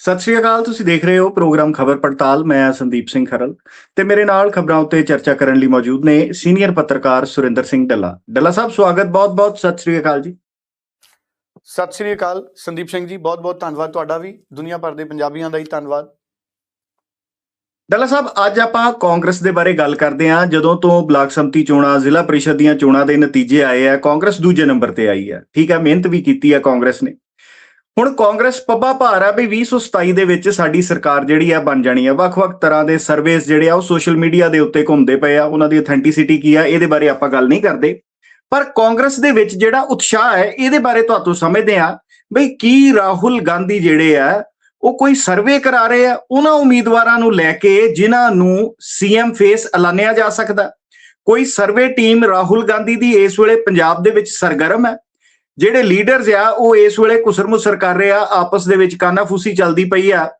ਸਤਿ ਸ਼੍ਰੀ ਅਕਾਲ ਤੁਸੀਂ ਦੇਖ ਰਹੇ ਹੋ ਪ੍ਰੋਗਰਾਮ ਖਬਰ ਪੜਤਾਲ ਮੈਂ ਸੰਦੀਪ ਸਿੰਘ ਖਰਲ ਤੇ ਮੇਰੇ ਨਾਲ ਖਬਰਾਂ ਉੱਤੇ ਚਰਚਾ ਕਰਨ ਲਈ ਮੌਜੂਦ ਨੇ ਸੀਨੀਅਰ ਪੱਤਰਕਾਰ ਸੁਰਿੰਦਰ ਸਿੰਘ ਡੱਲਾ। ਡੱਲਾ ਸਾਹਿਬ ਸਵਾਗਤ ਬਹੁਤ-ਬਹੁਤ ਸਤਿ ਸ਼੍ਰੀ ਅਕਾਲ ਜੀ। ਸਤਿ ਸ੍ਰੀ ਅਕਾਲ ਸੰਦੀਪ ਸਿੰਘ ਜੀ ਬਹੁਤ ਬਹੁਤ ਧੰਨਵਾਦ ਤੁਹਾਡਾ ਵੀ ਦੁਨੀਆ ਭਰ ਦੇ ਪੰਜਾਬੀਆਂ ਦਾ ਹੀ ਧੰਨਵਾਦ। ਡੱਲਾ ਸਾਹਿਬ ਅੱਜ ਆਪਾਂ ਕਾਂਗਰਸ ਦੇ ਬਾਰੇ ਗੱਲ ਕਰਦੇ ਹਾਂ ਜਦੋਂ ਤੋਂ ਬਲਾਕ ਸੰਮਤੀ ਚੋਣਾਂ ਜ਼ਿਲ੍ਹਾ ਪ੍ਰੀਸ਼ਦ ਦੀਆਂ ਚੋਣਾਂ ਦੇ ਨਤੀਜੇ ਆਏ ਆ ਕਾਂਗਰਸ ਦੂਜੇ ਨੰਬਰ ਤੇ ਆਈ ਹੈ ਠੀਕ ਹੈ ਮਿਹਨਤ ਵੀ ਕੀਤੀ ਹੈ ਕਾਂਗਰਸ ਨੇ। ਹੁਣ ਕਾਂਗਰਸ ਪੱਬਾ ਭਾਰ ਆ ਵੀ 2027 ਦੇ ਵਿੱਚ ਸਾਡੀ ਸਰਕਾਰ ਜਿਹੜੀ ਆ ਬਣ ਜਾਣੀ ਆ। ਵੱਖ-ਵੱਖ ਤਰ੍ਹਾਂ ਦੇ ਸਰਵੇਸ ਜਿਹੜੇ ਆ ਉਹ ਸੋਸ਼ਲ ਮੀਡੀਆ ਦੇ ਉੱਤੇ ਘੁੰਮਦੇ ਪਏ ਆ। ਉਹਨਾਂ ਦੀ ਅਥੈਂਟਿਸਿਟੀ ਕੀ ਆ, ਇਹਦੇ ਬਾਰੇ ਆਪਾਂ ਗੱਲ ਨਹੀਂ ਕਰਦੇ। ਪਰ ਕਾਂਗਰਸ ਦੇ ਵਿੱਚ ਜਿਹੜਾ ਉਤਸ਼ਾਹ ਹੈ, ਇਹਦੇ ਬਾਰੇ ਤੁਹਾਨੂੰ ਸਮਝਦੇ ਆ ਬਈ ਕੀ ਰਾਹੁਲ ਗਾਂਧੀ ਜਿਹੜੇ ਆ, ਉਹ ਕੋਈ ਸਰਵੇ ਕਰਾ ਰਹੇ ਆ। ਉਹਨਾਂ ਉਮੀਦਵਾਰਾਂ ਨੂੰ ਲੈ ਕੇ ਜਿਨ੍ਹਾਂ ਨੂੰ ਸੀਐਮ ਫੇਸ ਐਲਾਨਿਆ ਜਾ ਸਕਦਾ। ਕੋਈ ਸਰਵੇ ਟੀਮ ਰਾਹੁਲ ਗਾਂਧੀ ਦੀ ਇਸ ਵੇਲੇ ਪੰਜਾਬ ਦੇ ਵਿੱਚ ਸਰਗਰਮ ਹੈ। ਜਿਹੜੇ ਲੀਡਰਸ ਆ, ਉਹ ਇਸ ਵੇਲੇ ਕੁਸਰਮੁਸਰ ਕਰ ਰਹੇ ਆ, ਆਪਸ ਦੇ ਵਿੱਚ ਕਾਨਾਫੂਸੀ ਚੱਲਦੀ ਪਈ ਆ।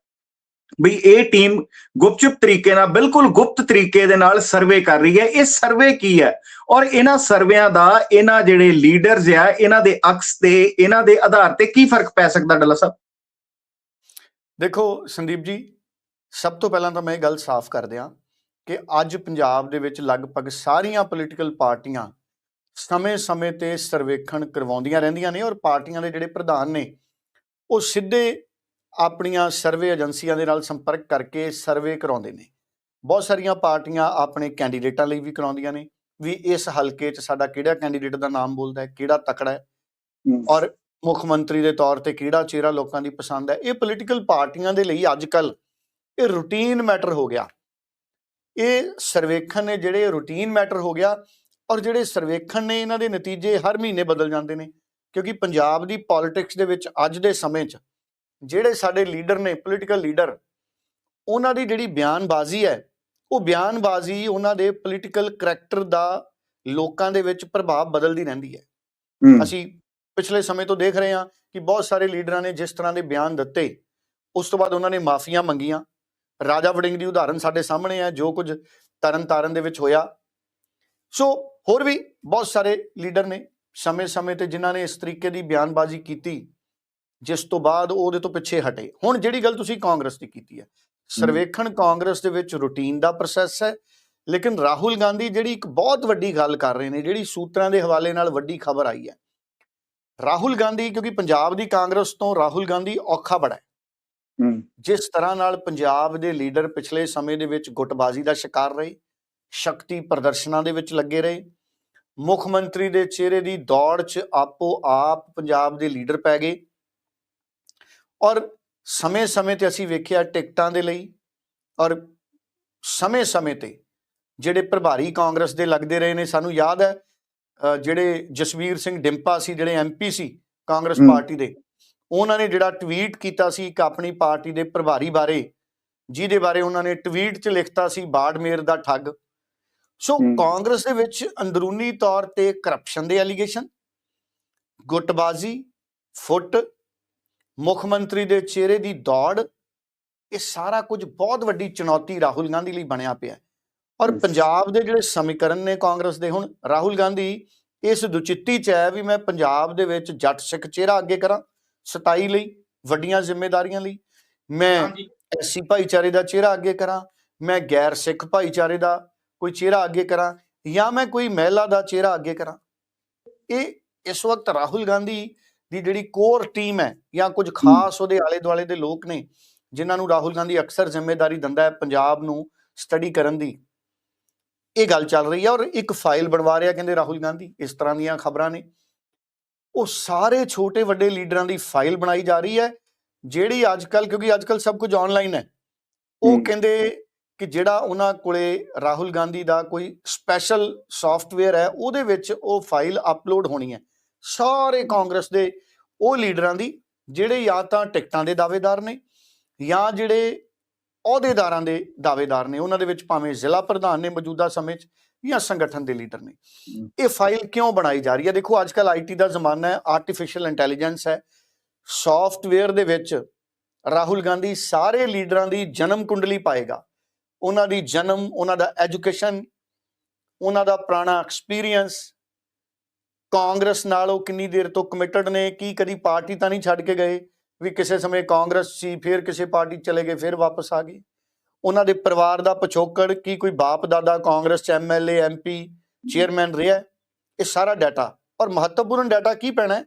ਵੀ ਇਹ ਟੀਮ ਗੁਪਚੁਪ ਤਰੀਕੇ ਨਾਲ, ਬਿਲਕੁਲ ਗੁਪਤ ਤਰੀਕੇ ਦੇ ਨਾਲ ਸਰਵੇ ਕਰ ਰਹੀ ਹੈ। ਇਹ ਸਰਵੇ ਕੀ ਹੈ? ਔਰ ਇਹਨਾਂ ਸਰਵੇਆਂ ਦਾ, ਇਹਨਾਂ ਜਿਹੜੇ ਲੀਡਰਸ ਆ, ਇਹਨਾਂ ਦੇ ਅਕਸ ਤੇ, ਇਹਨਾਂ ਦੇ ਆਧਾਰ ਤੇ ਕੀ ਫ਼ਰਕ ਪੈ ਸਕਦਾ, ਡੱਲਾ ਸਾਹਿਬ? ਦੇਖੋ, ਸੰਦੀਪ ਜੀ, ਸਭ ਤੋਂ ਪਹਿਲਾਂ ਤਾਂ ਮੈਂ ਇਹ ਗੱਲ ਸਾਫ਼ ਕਰ ਦਿਆਂ ਕਿ ਅੱਜ ਪੰਜਾਬ ਦੇ ਵਿੱਚ ਲਗਭਗ ਸਾਰੀਆਂ ਪੋਲੀਟੀਕਲ ਪਾਰਟੀਆਂ ਸਮੇਂ-ਸਮੇਂ ਤੇ ਸਰਵੇਖਣ ਕਰਵਾਉਂਦੀਆਂ ਰਹਿੰਦੀਆਂ ਨੇ ਔਰ ਪਾਰਟੀਆਂ ਦੇ ਜਿਹੜੇ ਪ੍ਰਧਾਨ ਨੇ ਉਹ ਸਿੱਧੇ ਆਪਣੀਆਂ ਸਰਵੇ ਏਜੰਸੀਆਂ ਦੇ ਨਾਲ ਸੰਪਰਕ ਕਰਕੇ ਸਰਵੇ ਕਰਾਉਂਦੇ ਨੇ। ਬਹੁਤ ਸਾਰੀਆਂ ਪਾਰਟੀਆਂ ਆਪਣੇ ਕੈਂਡੀਡੇਟਾਂ ਲਈ ਵੀ ਕਰਾਉਂਦੀਆਂ ਨੇ ਵੀ ਇਸ ਹਲਕੇ 'ਚ ਸਾਡਾ ਕਿਹੜਾ ਕੈਂਡੀਡੇਟ ਦਾ ਨਾਮ ਬੋਲਦਾ ਹੈ ਕਿਹੜਾ ਤਕੜਾ ਹੈ ਔਰ ਮੁੱਖ ਮੰਤਰੀ ਦੇ ਤੌਰ ਤੇ ਕਿਹੜਾ ਚਿਹਰਾ ਲੋਕਾਂ ਦੀ ਪਸੰਦ ਹੈ ਇਹ ਪੋਲੀਟੀਕਲ ਪਾਰਟੀਆਂ ਦੇ ਲਈ ਅੱਜ ਕੱਲ ਇਹ ਰੂਟੀਨ ਮੈਟਰ ਹੋ ਗਿਆ। ਇਹ ਸਰਵੇਖਣ ਨੇ ਜਿਹੜੇ ਰੂਟੀਨ ਮੈਟਰ ਹੋ ਗਿਆ ਔਰ ਜਿਹੜੇ ਸਰਵੇਖਣ ਨੇ ਇਹਨਾਂ ਦੇ ਨਤੀਜੇ ਹਰ ਮਹੀਨੇ ਬਦਲ ਜਾਂਦੇ ਨੇ ਕਿਉਂਕਿ ਪੰਜਾਬ ਦੀ ਪੋਲਿਟਿਕਸ ਦੇ ਵਿੱਚ ਅੱਜ ਦੇ ਸਮੇਂ 'ਚ ਜਿਹੜੇ ਸਾਡੇ ਲੀਡਰ ਨੇ ਪੋਲੀਟੀਕਲ ਲੀਡਰ ਉਹਨਾਂ ਦੀ ਜਿਹੜੀ ਬਿਆਨਬਾਜ਼ੀ ਹੈ ਉਹ ਬਿਆਨਬਾਜ਼ੀ ਉਹਨਾਂ ਦੇ ਪੋਲੀਟੀਕਲ ਕਰੈਕਟਰ ਦਾ ਲੋਕਾਂ ਦੇ ਵਿੱਚ ਪ੍ਰਭਾਵ ਬਦਲਦੀ ਰਹਿੰਦੀ ਹੈ। ਅਸੀਂ ਪਿਛਲੇ ਸਮੇਂ ਤੋਂ ਦੇਖ ਰਹੇ ਹਾਂ ਕਿ ਬਹੁਤ ਸਾਰੇ ਲੀਡਰਾਂ ਨੇ ਜਿਸ ਤਰ੍ਹਾਂ ਦੇ ਬਿਆਨ ਦਿੱਤੇ ਉਸ ਤੋਂ ਬਾਅਦ ਉਹਨਾਂ ਨੇ ਮਾਫੀਆਂ ਮੰਗੀਆਂ। ਰਾਜਾ ਵੜਿੰਗ ਦੀ ਉਦਾਹਰਣ ਸਾਡੇ ਸਾਹਮਣੇ ਹੈ ਜੋ ਕੁਝ ਤਰਨ ਤਾਰਨ ਦੇ ਵਿੱਚ ਹੋਇਆ। ਸੋ ਹੋਰ ਵੀ ਬਹੁਤ ਸਾਰੇ ਲੀਡਰ ਨੇ ਸਮੇਂ-ਸਮੇਂ ਤੇ ਜਿਨ੍ਹਾਂ ਨੇ ਇਸ ਤਰੀਕੇ ਦੀ ਬਿਆਨਬਾਜ਼ੀ ਕੀਤੀ ਜਿਸ ਤੋਂ ਬਾਅਦ ਉਹਦੇ ਤੋਂ ਪਿੱਛੇ ਹਟੇ। ਹੁਣ ਜਿਹੜੀ ਗੱਲ ਤੁਸੀਂ ਕਾਂਗਰਸ ਦੀ ਕੀਤੀ ਹੈ ਸਰਵੇਖਣ ਕਾਂਗਰਸ ਦੇ ਵਿੱਚ ਰੂਟੀਨ ਦਾ ਪ੍ਰੋਸੈਸ ਹੈ ਲੇਕਿਨ ਰਾਹੁਲ ਗਾਂਧੀ ਜਿਹੜੀ ਇੱਕ ਬਹੁਤ ਵੱਡੀ ਗੱਲ ਕਰ ਰਹੇ ਨੇ ਜਿਹੜੀ ਸੂਤਰਾਂ ਦੇ ਹਵਾਲੇ ਨਾਲ ਵੱਡੀ ਖਬਰ ਆਈ ਹੈ। ਰਾਹੁਲ ਗਾਂਧੀ ਕਿਉਂਕਿ ਪੰਜਾਬ ਦੀ ਕਾਂਗਰਸ ਤੋਂ ਰਾਹੁਲ ਗਾਂਧੀ ਔਖਾ ਬੜਾ ਹੈ। ਜਿਸ ਤਰ੍ਹਾਂ ਨਾਲ ਪੰਜਾਬ ਦੇ ਲੀਡਰ ਪਿਛਲੇ ਸਮੇਂ ਦੇ ਵਿੱਚ ਗੁੱਟਬਾਜ਼ੀ ਦਾ ਸ਼ਿਕਾਰ ਰਹੇ ਸ਼ਕਤੀ ਪ੍ਰਦਰਸ਼ਨਾਂ ਦੇ ਵਿੱਚ ਲੱਗੇ ਰਹੇ। ਮੁੱਖ ਮੰਤਰੀ ਦੇ ਚਿਹਰੇ ਦੀ ਦੌੜ 'ਚ ਆਪੋ ਆਪ ਪੰਜਾਬ ਦੇ ਲੀਡਰ ਪੈ ਗਏ। ਔਰ ਸਮੇਂ-ਸਮੇਂ ਤੇ ਅਸੀਂ ਵੇਖਿਆ ਟਿਕਟਾਂ ਦੇ ਲਈ ਔਰ ਸਮੇਂ-ਸਮੇਂ ਤੇ ਜਿਹੜੇ ਪ੍ਰਭਾਰੀ ਕਾਂਗਰਸ ਦੇ ਲੱਗਦੇ ਰਹੇ ਨੇ ਸਾਨੂੰ ਯਾਦ ਹੈ ਜਿਹੜੇ ਜਸਵੀਰ ਸਿੰਘ ਡਿੰਪਾ ਸੀ ਜਿਹੜੇ ਐਮਪੀ ਸੀ ਕਾਂਗਰਸ ਪਾਰਟੀ ਦੇ ਉਹਨਾਂ ਨੇ ਜਿਹੜਾ ਟਵੀਟ ਕੀਤਾ ਸੀ ਇੱਕ ਆਪਣੀ ਪਾਰਟੀ ਦੇ ਪ੍ਰਭਾਰੀ ਬਾਰੇ ਜਿਹਦੇ ਬਾਰੇ ਉਹਨਾਂ ਨੇ ਟਵੀਟ 'ਚ ਲਿਖਤਾ ਸੀ ਬਾੜਮੇਰ ਦਾ ਠੱਗ। ਸੋ ਕਾਂਗਰਸ ਦੇ ਵਿੱਚ ਅੰਦਰੂਨੀ ਤੌਰ ਤੇ ਕਰਪਸ਼ਨ ਦੇ ਐਲੀਗੇਸ਼ਨ ਗੁੱਟਬਾਜ਼ੀ ਫੁੱਟ ਮੁੱਖ ਮੰਤਰੀ ਦੇ ਚਿਹਰੇ ਦੀ ਦੌੜ ਇਹ ਸਾਰਾ ਕੁਝ ਬਹੁਤ ਵੱਡੀ ਚੁਣੌਤੀ ਰਾਹੁਲ ਗਾਂਧੀ ਲਈ ਬਣਿਆ ਪਿਆ ਔਰ ਪੰਜਾਬ ਦੇ ਜਿਹੜੇ ਸਮੀਕਰਨ ਨੇ ਕਾਂਗਰਸ ਦੇ ਹੁਣ ਰਾਹੁਲ ਗਾਂਧੀ ਇਸ ਦੁਚਿੱਤੀ ਚ ਹੈ ਵੀ ਮੈਂ ਪੰਜਾਬ ਦੇ ਵਿੱਚ ਜੱਟ ਸਿੱਖ ਚਿਹਰਾ ਅੱਗੇ ਕਰਾਂ 27 ਲਈ ਵੱਡੀਆਂ ਜ਼ਿੰਮੇਵਾਰੀਆਂ ਲਈ। ਮੈਂ ਐਸੀ ਭਾਈਚਾਰੇ ਦਾ ਚਿਹਰਾ ਅੱਗੇ ਕਰਾਂ ਮੈਂ ਗੈਰ ਸਿੱਖ ਭਾਈਚਾਰੇ ਦਾ ਕੋਈ ਚਿਹਰਾ ਅੱਗੇ ਕਰਾਂ ਜਾਂ ਮੈਂ ਕੋਈ ਮਹਿਲਾ ਦਾ ਚਿਹਰਾ ਅੱਗੇ ਕਰਾਂ। ਇਹ ਇਸ ਵਕਤ ਰਾਹੁਲ ਗਾਂਧੀ ਦੀ ਜਿਹੜੀ ਕੋਰ ਟੀਮ ਹੈ ਜਾਂ ਕੁਝ ਖਾਸ ਉਹਦੇ ਆਲੇ ਦੁਆਲੇ ਦੇ ਲੋਕ ਨੇ ਜਿਨ੍ਹਾਂ ਨੂੰ ਰਾਹੁਲ ਗਾਂਧੀ ਅਕਸਰ ਜ਼ਿੰਮੇਵਾਰੀ ਦਿੰਦਾ ਹੈ ਪੰਜਾਬ ਨੂੰ ਸਟੱਡੀ ਕਰਨ ਦੀ। ਇਹ ਗੱਲ ਚੱਲ ਰਹੀ ਹੈ ਔਰ ਇੱਕ ਫਾਈਲ ਬਣਵਾ ਰਿਹਾ ਕਹਿੰਦੇ ਰਾਹੁਲ ਗਾਂਧੀ ਇਸ ਤਰ੍ਹਾਂ ਦੀਆਂ ਖਬਰਾਂ ਨੇ। ਉਹ ਸਾਰੇ ਛੋਟੇ ਵੱਡੇ ਲੀਡਰਾਂ ਦੀ ਫਾਈਲ ਬਣਾਈ ਜਾ ਰਹੀ ਹੈ ਜਿਹੜੀ ਅੱਜ ਕੱਲ ਕਿਉਂਕਿ ਅੱਜ ਕੱਲ ਸਭ ਕੁਝ ਆਨਲਾਈਨ ਹੈ। ਉਹ ਕਹਿੰਦੇ ਕਿ ਜਿਹੜਾ ਉਹਨਾਂ ਕੋਲੇ ਰਾਹੁਲ ਗਾਂਧੀ ਦਾ ਕੋਈ ਸਪੈਸ਼ਲ ਸੌਫਟਵੇਅਰ ਹੈ ਉਹਦੇ ਵਿੱਚ ਉਹ ਫਾਈਲ ਅਪਲੋਡ ਹੋਣੀ ਹੈ। ਸਾਰੇ ਕਾਂਗਰਸ ਦੇ ਉਹ ਲੀਡਰਾਂ ਦੀ ਜਿਹੜੇ ਜਾਂ ਤਾਂ ਟਿਕਟਾਂ ਦੇ ਦਾਅਵੇਦਾਰ ਨੇ ਜਾਂ ਜਿਹੜੇ ਅਹੁਦੇਦਾਰਾਂ ਦੇ ਦਾਅਵੇਦਾਰ ਨੇ ਉਹਨਾਂ ਦੇ ਵਿੱਚ ਭਾਵੇਂ ਜ਼ਿਲ੍ਹਾ ਪ੍ਰਧਾਨ ਨੇ ਮੌਜੂਦਾ ਸਮੇਂ 'ਚ ਜਾਂ ਸੰਗਠਨ ਦੇ ਲੀਡਰ ਨੇ। ਇਹ ਫਾਈਲ ਕਿਉਂ ਬਣਾਈ ਜਾ ਰਹੀ ਹੈ? ਦੇਖੋ ਅੱਜ ਕੱਲ ਆਈਟੀ ਦਾ ਜ਼ਮਾਨਾ ਹੈ ਆਰਟੀਫੀਸ਼ੀਅਲ ਇੰਟੈਲੀਜੈਂਸ ਹੈ। ਸੌਫਟਵੇਅਰ ਦੇ ਵਿੱਚ ਰਾਹੁਲ ਗਾਂਧੀ ਸਾਰੇ ਲੀਡਰਾਂ ਦੀ ਜਨਮ ਕੁੰਡਲੀ ਪਾਏਗਾ। ਉਹਨਾਂ ਦੀ ਜਨਮ, ਉਹਨਾਂ ਦਾ ਐਜੂਕੇਸ਼ਨ ਉਹਨਾਂ ਦਾ ਪੁਰਾਣਾ ਐਕਸਪੀਰੀਅੰਸ ਕਾਂਗਰਸ ਨਾਲ ਉਹ ਕਿੰਨੀ ਦੇਰ ਤੋਂ ਕਮਿਟਡ ਨੇ, ਕੀ ਕਦੀ ਪਾਰਟੀ ਤਾਂ ਨਹੀਂ ਛੱਡ ਕੇ ਗਏ ਵੀ ਕਿਸੇ ਸਮੇਂ ਕਾਂਗਰਸ ਸੀ, ਫਿਰ ਕਿਸੇ ਪਾਰਟੀ ਚਲੇ ਗਏ, ਫਿਰ ਵਾਪਸ ਆ ਗਏ? ਉਹਨਾਂ ਦੇ ਪਰਿਵਾਰ ਦਾ ਪਿਛੋਕੜ, ਕੀ ਕੋਈ ਬਾਪ, ਦਾਦਾ ਕਾਂਗਰਸ ਚ ਐਮਐਲਏ ਐਮਪੀ ਚੇਅਰਮੈਨ ਰਿਹਾ? ਇਹ ਸਾਰਾ ਡਾਟਾ ਔਰ ਮਹੱਤਵਪੂਰਨ ਡਾਟਾ ਕੀ ਪੈਣਾ